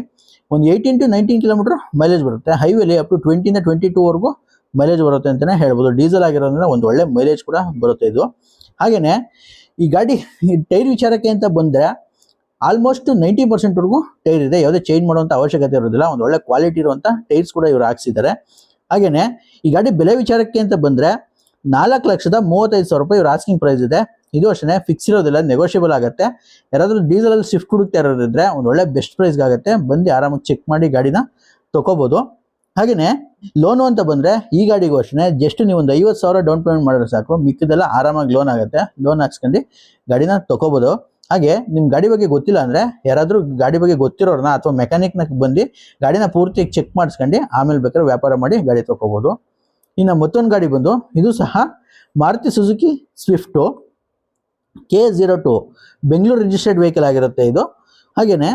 ಒಂದು eighteen to nineteen kilometre mileage ಬರುತ್ತೆ. ಹೈವೇಲಿ ಅಪ್ ಟು ಟ್ವೆಂಟಿಯಿಂದ ಟ್ವೆಂಟಿ ಟೂವರೆಗೂ ಮೈಲೇಜ್ ಬರುತ್ತೆ ಅಂತಲೇ ಹೇಳ್ಬೋದು. ಡೀಸೆಲ್ ಆಗಿರೋದ್ರಿಂದ ಒಂದು ಒಳ್ಳೆ ಮೈಲೇಜ್ ಕೂಡ ಬರುತ್ತೆ ಇದು. ಹಾಗೆಯೇ ಈ ಗಾಡಿ ಟೈರ್ ವಿಚಾರಕ್ಕೆ ಅಂತ ಬಂದರೆ ಆಲ್ಮೋಸ್ಟ್ ನೈಂಟಿ ಪರ್ಸೆಂಟ್ವರೆಗೂ ಟೈರ್ ಇದೆ. ಯಾವುದೇ ಚೇಂಜ್ ಮಾಡುವಂಥ ಅವಶ್ಯಕತೆ ಇರೋದಿಲ್ಲ ಒಂದು ಒಳ್ಳೆ ಕ್ವಾಲಿಟಿ ಇರುವಂಥ ಟೈರ್ಸ್ ಕೂಡ ಇವರು ಹಾಕ್ಸಿದ್ದಾರೆ. ಹಾಗೆಯೇ ಈ ಗಾಡಿ ಬೆಲೆ ವಿಚಾರಕ್ಕೆ ಅಂತ ಬಂದರೆ ನಾಲ್ಕು ಲಕ್ಷದ ಮೂವತ್ತೈದು ಸಾವಿರ ರೂಪಾಯಿ ಇವ್ರ ಆಸ್ಕಿಂಗ್ ಪ್ರೈಸ್ ಇದೆ. ಇದು ಅಷ್ಟೇ ಫಿಕ್ಸ್ ಇರೋದಿಲ್ಲ ನೆಗೋಷಿಯಬಲ್ ಆಗುತ್ತೆ. ಯಾರಾದರೂ ಡೀಸೆಲಲ್ಲಿ ಶಿಫ್ಟ್ ಹುಡುಕ್ತಾ ಇರೋದಿದ್ರೆ ಒಂದು ಒಳ್ಳೆ ಬೆಸ್ಟ್ ಪ್ರೈಸ್ಗೆ ಆಗುತ್ತೆ. ಬಂದು ಆರಾಮಾಗಿ ಚೆಕ್ ಮಾಡಿ ಗಾಡಿನ ತಗೋಬೋದು. ಹಾಗೆಯೇ ಲೋನು ಅಂತ ಬಂದರೆ ಈ ಗಾಡಿಗೂ ಅಷ್ಟೇ ಜಸ್ಟ್ ನೀವು ಒಂದು ಐವತ್ತು ಸಾವಿರ ಡೌನ್ ಪೇಮೆಂಟ್ ಮಾಡಿದ್ರೆ ಸಾಕು. ಮಿಕ್ಕಿದೆಲ್ಲ ಆರಾಮಾಗಿ ಲೋನ್ ಆಗುತ್ತೆ. ಲೋನ್ ಹಾಕ್ಸ್ಕೊಂಡು ಗಾಡಿನ ತಗೋಬೋದು. ಹಾಗೆ ನಿಮ್ಮ ಗಾಡಿ ಬಗ್ಗೆ ಗೊತ್ತಿಲ್ಲ ಅಂದರೆ ಯಾರಾದರೂ ಗಾಡಿ ಬಗ್ಗೆ ಗೊತ್ತಿರೋರನ್ನ ಅಥವಾ ಮೆಕ್ಯಾನಿಕ್ನ ಬಂದು ಗಾಡಿನ ಪೂರ್ತಿ ಚೆಕ್ ಮಾಡಿಸ್ಕೊಂಡು ಆಮೇಲೆ ಬೇಕಾದ್ರೆ ವ್ಯಾಪಾರ ಮಾಡಿ ಗಾಡಿ ತೊಗೋಬೋದು. ಇನ್ನು ಮತ್ತೊಂದು ಗಾಡಿ ಬಂದು, ಇದು ಸಹ Maruti Suzuki Swift K zero two Bengaluru registered vehicle ಆಗಿರುತ್ತೆ ಇದು. ಹಾಗೆಯೇ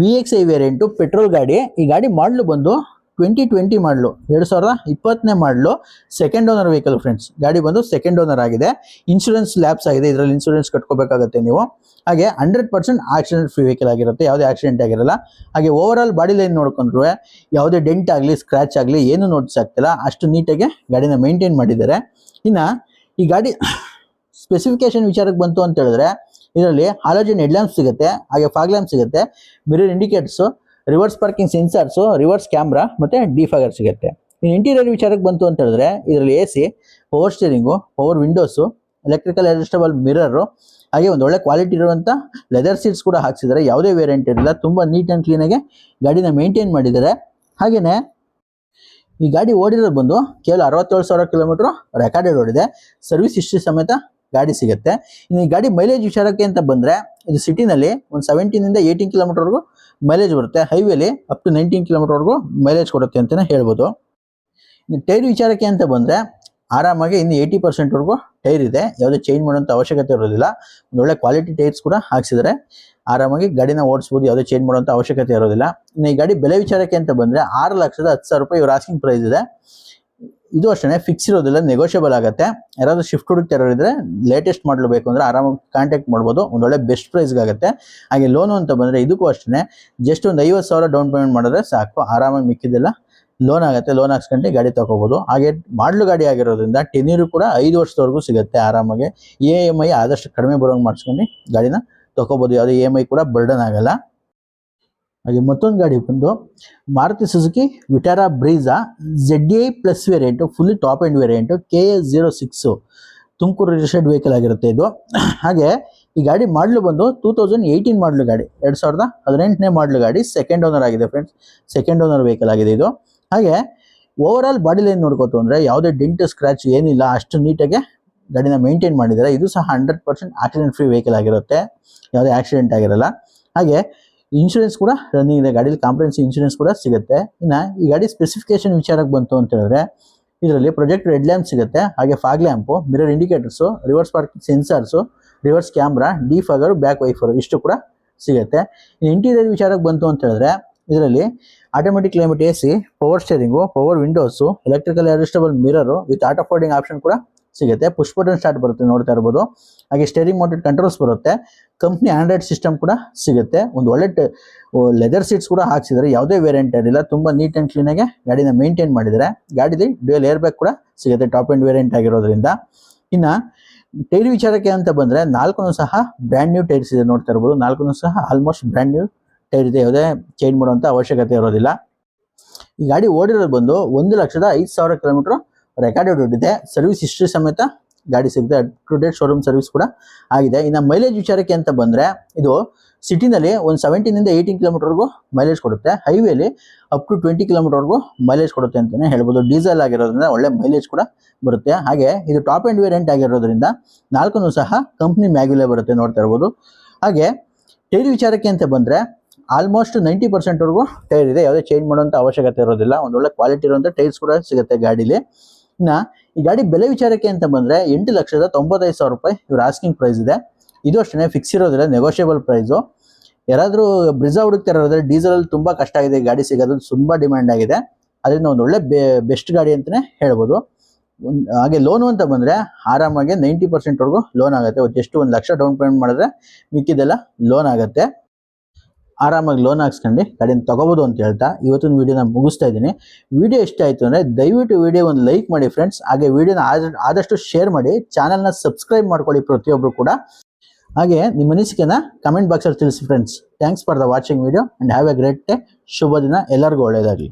V X I variant petrol ಗಾಡಿ. ಈ ಗಾಡಿ ಮಾಡಲು ಬಂದು ಟ್ವೆಂಟಿ ಟ್ವೆಂಟಿ ಮಾಡಲು, ಎರಡು ಸಾವಿರದ ಇಪ್ಪತ್ತನೇ ಮಾಡಲು ಸೆಕೆಂಡ್ ಓನರ್ ವೆಹಿಕಲ್ ಫ್ರೆಂಡ್ಸ್ ಗಾಡಿ ಬಂದು ಸೆಕೆಂಡ್ ಓನರ್ ಆಗಿದೆ. ಇನ್ಶೂರೆನ್ಸ್ ಲ್ಯಾಬ್ಸ್ ಆಗಿದೆ. ಇದರಲ್ಲಿ ಇನ್ಶೂರೆನ್ಸ್ ಕಟ್ಕೋಬೇಕಾಗುತ್ತೆ ನೀವು. ಹಾಗೆ hundred percent accident free vehicle ಆಗಿರುತ್ತೆ. ಯಾವುದೇ ಆಕ್ಸಿಡೆಂಟ್ ಆಗಿರಲ್ಲ. ಹಾಗೆ ಓವರ್ ಆಲ್ ಬಾಡಿ ಲೈನ್ ನೋಡ್ಕೊಂಡ್ರು ಯಾವುದೇ ಡೆಂಟ್ ಆಗಲಿ ಸ್ಕ್ರ್ಯಾಚ್ ಆಗಲಿ ಏನು ನೋಟಿಸ್ ಆಗ್ತಿಲ್ಲ. ಅಷ್ಟು ನೀಟಾಗಿ ಗಾಡಿನ ಮೇಂಟೈನ್ ಮಾಡಿದ್ದಾರೆ. ಇನ್ನು ಈ ಗಾಡಿ ಸ್ಪೆಸಿಫಿಕೇಶನ್ ವಿಚಾರಕ್ಕೆ ಬಂತು ಅಂತ ಹೇಳಿದ್ರೆ, ಇದರಲ್ಲಿ ಹಾಲೋಜನ್ ಹೆಡ್ಲ್ಯಾಂಪ್ ಸಿಗುತ್ತೆ. ಹಾಗೆ ಫಾಗ್ ಲ್ಯಾಂಪ್ ಸಿಗುತ್ತೆ. Mirror indicators reverse parking sensors, reverse camera ಮತ್ತು ಡಿಫಾಗರ್ ಸಿಗುತ್ತೆ. ಇನ್ನು ಇಂಟೀರಿಯರ್ ವಿಚಾರಕ್ಕೆ ಬಂತು ಅಂತ ಹೇಳಿದ್ರೆ, ಇದರಲ್ಲಿ A C, power steering, power windows, electrical adjustable mirror, ಹಾಗೆ ಒಂದು ಒಳ್ಳೆ ಕ್ವಾಲಿಟಿ ಇರುವಂಥ ಲೆದರ್ ಸೀಟ್ಸ್ ಕೂಡ ಹಾಕ್ಸಿದ್ದಾರೆ. ಯಾವುದೇ ವೇರಿಯಂಟ್ ಇರಲಿಲ್ಲ ತುಂಬ ನೀಟ್ ಆ್ಯಂಡ್ ಕ್ಲೀನಾಗಿ ಗಾಡಿನ ಮೇಂಟೈನ್ ಮಾಡಿದ್ದಾರೆ. ಹಾಗೆಯೇ ಈ ಗಾಡಿ ಓಡಿರೋದು ಬಂದು ಕೇವಲ ಅರವತ್ತೇಳು ಸಾವಿರ ಕಿಲೋಮೀಟ್ರು ರೆಕಾರ್ಡೆಡ್ ಓಡಿದೆ. ಸರ್ವಿಸ್ ಹಿಸ್ಟ್ರಿ ಸಮೇತ ಗಾಡಿ ಸಿಗುತ್ತೆ. ಇನ್ನು ಈ ಗಾಡಿ ಮೈಲೇಜ್ ವಿಚಾರಕ್ಕೆ ಅಂತ ಬಂದರೆ, ಇದು ಸಿಟಿನಲ್ಲಿ ಒಂದು ಸೆವೆಂಟೀನಿಂದ ಏಯ್ಟೀನ್ ಕಿಲೋಮೀಟರ್ವರೆಗೂ ಮೈಲೇಜ್ ಬರುತ್ತೆ. ಹೈವೇಲಿ ಅಪ್ ಟು ನೈನ್ಟೀನ್ ಕಿಲೋಮೀಟರ್ವರೆಗೂ ಮೈಲೇಜ್ ಕೊಡುತ್ತೆ ಅಂತಲೇ ಹೇಳ್ಬೋದು. ಟೈರ್ ವಿಚಾರಕ್ಕೆ ಅಂತ ಬಂದರೆ ಆರಾಮಾಗಿ ಇನ್ನು ಏಯ್ಟಿ ಪರ್ಸೆಂಟ್ವರೆಗೂ ಟೈರ್ ಇದೆ. ಯಾವುದೇ ಚೇಂಜ್ ಮಾಡೋಂಥ ಅವಶ್ಯಕತೆ ಇರೋದಿಲ್ಲ. ಒಳ್ಳೆ ಕ್ವಾಲಿಟಿ ಟೈರ್ಸ್ ಕೂಡ ಹಾಕ್ಸಿದ್ದಾರೆ ಆರಾಮಾಗಿ ಗಾಡಿನ ಓಡಿಸ್ಬೋದು, ಯಾವುದೇ ಚೇಂಜ್ ಮಾಡೋಂಥ ಅವಶ್ಯಕತೆ ಇರೋದಿಲ್ಲ. ಇನ್ನು ಈ ಗಾಡಿ ಬೆಲೆ ವಿಚಾರಕ್ಕೆ ಅಂತ ಬಂದರೆ ಆರು ಲಕ್ಷದ ಹತ್ತು ಸಾವಿರ ರೂಪಾಯಿ ಇವ್ರ ಆಸ್ಕಿಂಗ್ ಪ್ರೈಸ್ ಇದೆ. ಇದು ಅಷ್ಟೇ ಫಿಕ್ಸ್ ಇರೋದಿಲ್ಲ ನೆಗೋಷಿಯಬಲ್ ಆಗುತ್ತೆ. ಯಾರಾದರೂ ಶಿಫ್ಟ್ ಹುಡುಕ್ತಾ ಇರೋರಿದ್ರೆ ಲೇಟೆಸ್ಟ್ ಮಾಡಲು ಬೇಕು ಅಂದರೆ ಆರಾಮಾಗಿ ಕಾಂಟ್ಯಾಕ್ಟ್ ಮಾಡ್ಬೋದು, ಒಂದು ಒಳ್ಳೆ ಬೆಸ್ಟ್ ಪ್ರೈಸ್ಗಾಗುತ್ತೆ ಹಾಗೆ ಲೋನು ಅಂತ ಬಂದರೆ ಇದಕ್ಕೂ ಅಷ್ಟೇ ಜಸ್ಟ್ ಒಂದು ಐವತ್ತು ಸಾವಿರ ಡೌನ್ ಪೇಮೆಂಟ್ ಮಾಡಿದ್ರೆ ಸಾಕು, ಆರಾಮಾಗಿ ಮಿಕ್ಕಿದ್ದೆಲ್ಲ ಲೋನ್ ಆಗುತ್ತೆ ಲೋನ್ ಹಾಕ್ಸ್ಕೊಂಡು ಗಾಡಿ ತೊಗೋಬೋದು. ಹಾಗೆ ಮಾಡಲು ಗಾಡಿ ಆಗಿರೋದ್ರಿಂದ ಟೆನ್ಯೂರು ಕೂಡ ಐದು ವರ್ಷದವರೆಗೂ ಸಿಗುತ್ತೆ ಆರಾಮಾಗಿ. ಇ ಎಂ ಐ ಆದಷ್ಟು ಕಡಿಮೆ ಬರೋಂಗೆ ಮಾಡಿಸ್ಕೊಂಡು ಗಾಡಿನ ತೊಗೋಬೋದು. ಯಾವುದೇ ಇ ಎಂ ಐ ಕೂಡ ಬರ್ಡನ್ ಆಗಲ್ಲ. ಹಾಗೆ ಮತ್ತೊಂದು ಗಾಡಿ ಬಂದು Maruti Suzuki, Vitara Brezza Z A plus variant fully top end variant K S zero six Tumakuru registered vehicle ಆಗಿರುತ್ತೆ ಇದು. ಹಾಗೆ ಈ ಗಾಡಿ ಮಾಡಲು ಬಂದು ಟೂ ತೌಸಂಡ್ ಏಯ್ಟೀನ್ ಮಾಡಲು ಗಾಡಿ, ಎರಡು ಸಾವಿರದ ಹದಿನೆಂಟನೇ ಮಾಡಲು ಗಾಡಿ ಸೆಕೆಂಡ್ ಓನರ್ ಆಗಿದೆ ಫ್ರೆಂಡ್ಸ್ ಸೆಕೆಂಡ್ ಓನರ್ ವೆಹಿಕಲ್ ಆಗಿದೆ ಇದು. ಹಾಗೆ ಓವರ್ ಆಲ್ ಬಾಡಿ ಲೈನ್ ನೋಡ್ಕೋತು ಅಂದರೆ ಯಾವುದೇ ಡೆಂಟ್ ಸ್ಕ್ರ್ಯಾಚ್ ಏನಿಲ್ಲ, ಅಷ್ಟು ನೀಟಾಗಿ ಗಾಡಿನ ಮೇಂಟೈನ್ ಮಾಡಿದ್ದಾರೆ. ಇದು ಸಹ hundred percent accident free vehicle ಆಗಿರುತ್ತೆ. ಯಾವುದೇ ಆಕ್ಸಿಡೆಂಟ್ ಆಗಿರಲ್ಲ. ಹಾಗೆ ಇನ್ಶೂರೆನ್ಸ್ ಕೂಡ ರನ್ನಿಂಗ್ ಇದೆ. ಗಾಡೀಲಿ ಕಾಂಪ್ರೆನ್ಸ್ ಇನ್ಶೂರೆನ್ಸ್ ಕೂಡ ಸಿಗುತ್ತೆ. ಇನ್ನು ಈ ಗಾಡಿ ಸ್ಪೆಸಿಫಿಕೇಶನ್ ವಿಚಾರಕ್ಕೆ ಬಂತು ಅಂತ ಹೇಳಿದ್ರೆ, ಇದರಲ್ಲಿ ಪ್ರೊಜೆಕ್ಟ್ ರೆಡ್ ಲ್ಯಾಂಪ್ ಸಿಗುತ್ತೆ. ಹಾಗೆ fog lamp mirror indicators reverse parking sensors reverse camera defogger back wiper ಇಷ್ಟು ಕೂಡ ಸಿಗುತ್ತೆ. ಇನ್ನು ಇಂಟೀರಿಯರ್ ವಿಚಾರಕ್ಕೆ ಬಂತು ಅಂತ ಹೇಳಿದ್ರೆ, ಇದರಲ್ಲಿ automatic climate A C power steering power windows electrical adjustable mirror with auto folding option ಕೂಡ ಸಿಗುತ್ತೆ. ಪುಷ್ ಬಟನ್ ಸ್ಟಾರ್ಟ್ ಬರುತ್ತೆ, ನೋಡ್ತಾ ಇರ್ಬೋದು. ಹಾಗೆ ಸ್ಟೇರಿಂಗ್ ಮೌಂಟೆಡ್ ಕಂಟ್ರೋಲ್ಸ್ ಬರುತ್ತೆ. ಕಂಪ್ನಿ ಆಂಡ್ರಾಯ್ಡ್ ಸಿಸ್ಟಮ್ ಕೂಡ ಸಿಗುತ್ತೆ. ಒಂದು ಒಳ್ಳೆ ಲೆದರ್ ಸೀಟ್ಸ್ ಕೂಡ ಹಾಕ್ಸಿದ್ದಾರೆ. ಯಾವುದೇ ವೇರಿಯಂಟ್ ಇರಲಿಲ್ಲ ತುಂಬ ನೀಟ್ ಆ್ಯಂಡ್ ಕ್ಲೀನಾಗಿ ಗಾಡಿನ ಮೇಂಟೈನ್ ಮಾಡಿದ್ದಾರೆ. ಗಾಡಿಲಿ ಡ್ಯೂಯಲ್ ಏರ್ ಬ್ಯಾಗ್ ಕೂಡ ಸಿಗುತ್ತೆ ಟಾಪ್ ಆ್ಯಂಡ್ ವೇರಿಯಂಟ್ ಆಗಿರೋದ್ರಿಂದ. ಇನ್ನು ಟೈರ್ ವಿಚಾರಕ್ಕೆ ಅಂತ ಬಂದರೆ ನಾಲ್ಕು ಸಹ ಬ್ರ್ಯಾಂಡ್ ನ್ಯೂ ಟೈರ್ಸ್ ಇದೆ ನೋಡ್ತಾ ಇರ್ಬೋದು. ನಾಲ್ಕು ಸಹ ಆಲ್ಮೋಸ್ಟ್ ಬ್ರ್ಯಾಂಡ್ ನ್ಯೂ ಟೈರ್ ಇದೆ. ಯಾವುದೇ ಚೇಂಜ್ ಮಾಡುವಂಥ ಅವಶ್ಯಕತೆ ಇರೋದಿಲ್ಲ. ಈ ಗಾಡಿ ಓಡಿರೋದು ಬಂದು ಒಂದು ಲಕ್ಷದ ಐದು ಸಾವಿರ ಕಿಲೋಮೀಟ್ರ್ ರೆಕಾರ್ಡೆಡ್ ಇದೆ ಸರ್ವಿಸ್ ಹಿಸ್ಟ್ರಿ ಸಮೇತ ಗಾಡಿ ಸಿಗುತ್ತೆ. ಟು ಡೇಟ್ ಶೋರೂಮ್ ಸರ್ವಿಸ್ ಕೂಡ ಆಗಿದೆ. ಇನ್ನು ಮೈಲೇಜ್ ವಿಚಾರಕ್ಕೆ ಅಂತ ಬಂದರೆ, ಇದು ಸಿಟಿನಲ್ಲಿ ಒಂದು ಸೆವೆಂಟೀನಿಂದ ಏಯ್ಟೀನ್ ಕಿಲೋಮೀಟರ್ವರೆಗೂ ಮೈಲೇಜ್ ಕೊಡುತ್ತೆ. ಹೈವೇಲಿ ಅಪ್ ಟು ಟ್ವೆಂಟಿ ಕಿಲೋಮೀಟರ್ವರೆಗೂ ಮೈಲೇಜ್ ಕೊಡುತ್ತೆ ಅಂತಲೇ ಹೇಳ್ಬೋದು. ಡೀಸೆಲ್ ಆಗಿರೋದ್ರಿಂದ ಒಳ್ಳೆ ಮೈಲೇಜ್ ಕೂಡ ಬರುತ್ತೆ. ಹಾಗೆ ಇದು ಟಾಪ್ ಆ್ಯಂಡ್ ವೇರಿಯಂಟ್ ಆಗಿರೋದ್ರಿಂದ ನಾಲ್ಕು ಸಹ ಕಂಪ್ನಿ ಮ್ಯಾಗ್ಯುಲೇ ಬರುತ್ತೆ ನೋಡ್ತಾ ಇರ್ಬೋದು. ಹಾಗೆ ಟೈರ್ ವಿಚಾರಕ್ಕೆ ಅಂತ ಬಂದರೆ ಆಲ್ಮೋಸ್ಟ್ ನೈಂಟಿ ಪರ್ಸೆಂಟ್ವರೆಗೂ ಟೈರ್ ಇದೆ. ಯಾವುದೇ ಚೇಂಜ್ ಮಾಡುವಂಥ ಅವಶ್ಯಕತೆ ಇರೋದಿಲ್ಲ. ಒಂದೊಳ್ಳೆ ಕ್ವಾಲಿಟಿ ಇರುವಂಥ ಟೈರ್ಸ್ ಕೂಡ ಸಿಗುತ್ತೆ ಗಾಡೀಲಿ. ಇನ್ನು ಈ ಗಾಡಿ ಬೆಲೆ ವಿಚಾರಕ್ಕೆ ಅಂತ ಬಂದ್ರೆ ಎಂಟು ಲಕ್ಷದ ತೊಂಬತ್ತೈದು ಸಾವಿರ ರೂಪಾಯಿ ಇವ್ರ ಆಸ್ಕಿಂಗ್ ಪ್ರೈಸ್ ಇದೆ. ಇದು ಅಷ್ಟೇ ಫಿಕ್ಸ್ ಇರೋದಿಲ್ಲ ನೆಗೋಷಿಯಬಲ್ ಪ್ರೈಸು ಯಾರಾದರೂ ಬ್ರಿಜಾ ಹುಡುಕ್ತಿರೋದ್ರೆ ಡೀಸೆಲ್ ಅಲ್ಲಿ ತುಂಬಾ ಕಷ್ಟ ಆಗಿದೆ ಗಾಡಿ ಸಿಗೋದು ತುಂಬಾ ಡಿಮ್ಯಾಂಡ್ ಆಗಿದೆ. ಅದರಿಂದ ಒಂದು ಒಳ್ಳೆ ಬೆಸ್ಟ್ ಗಾಡಿ ಅಂತಾನೆ ಹೇಳ್ಬೋದು. ಹಾಗೆ ಲೋನು ಅಂತ ಬಂದ್ರೆ ಆರಾಮಾಗಿ ನೈಂಟಿ ಪರ್ಸೆಂಟ್ವರೆಗೂ ಲೋನ್ ಆಗುತ್ತೆ. ಜಸ್ಟ್ ಒಂದು ಲಕ್ಷ ಡೌನ್ ಪೇಮೆಂಟ್ ಮಾಡಿದ್ರೆ ಮಿಕ್ಕಿದೆಲ್ಲ ಲೋನ್ ಆಗುತ್ತೆ. ಆರಾಮಾಗಿ ಲೋನ್ ಹಾಕ್ಸ್ಕೊಂಡು ಗಾಡಿನ ತೊಗೋಬೋದು ಅಂತ ಹೇಳ್ತಾ ಇವತ್ತಿನ ವೀಡಿಯೋನ ಮುಗಿಸ್ತಾ ಇದ್ದೀನಿ. ವೀಡಿಯೋ ಇಷ್ಟ ಆಯಿತು ಅಂದರೆ ದಯವಿಟ್ಟು ವಿಡಿಯೋ ಒಂದು ಲೈಕ್ ಮಾಡಿ ಫ್ರೆಂಡ್ಸ್ ಹಾಗೆ ವಿಡಿಯೋನ ಆದಷ್ಟು ಶೇರ್ ಮಾಡಿ ಚಾನಲ್ನ ಸಬ್ಸ್ಕ್ರೈಬ್ ಮಾಡ್ಕೊಳ್ಳಿ ಪ್ರತಿಯೊಬ್ಬರು ಕೂಡ. ಹಾಗೆ ನಿಮ್ಮ ಅನಿಸಿಕೆನ ಕಮೆಂಟ್ ಬಾಕ್ಸಲ್ಲಿ ತಿಳಿಸಿ friends thanks for the watching video and have a great day ಶುಭ ದಿನ. ಎಲ್ಲರಿಗೂ ಒಳ್ಳೆಯದಾಗಲಿ.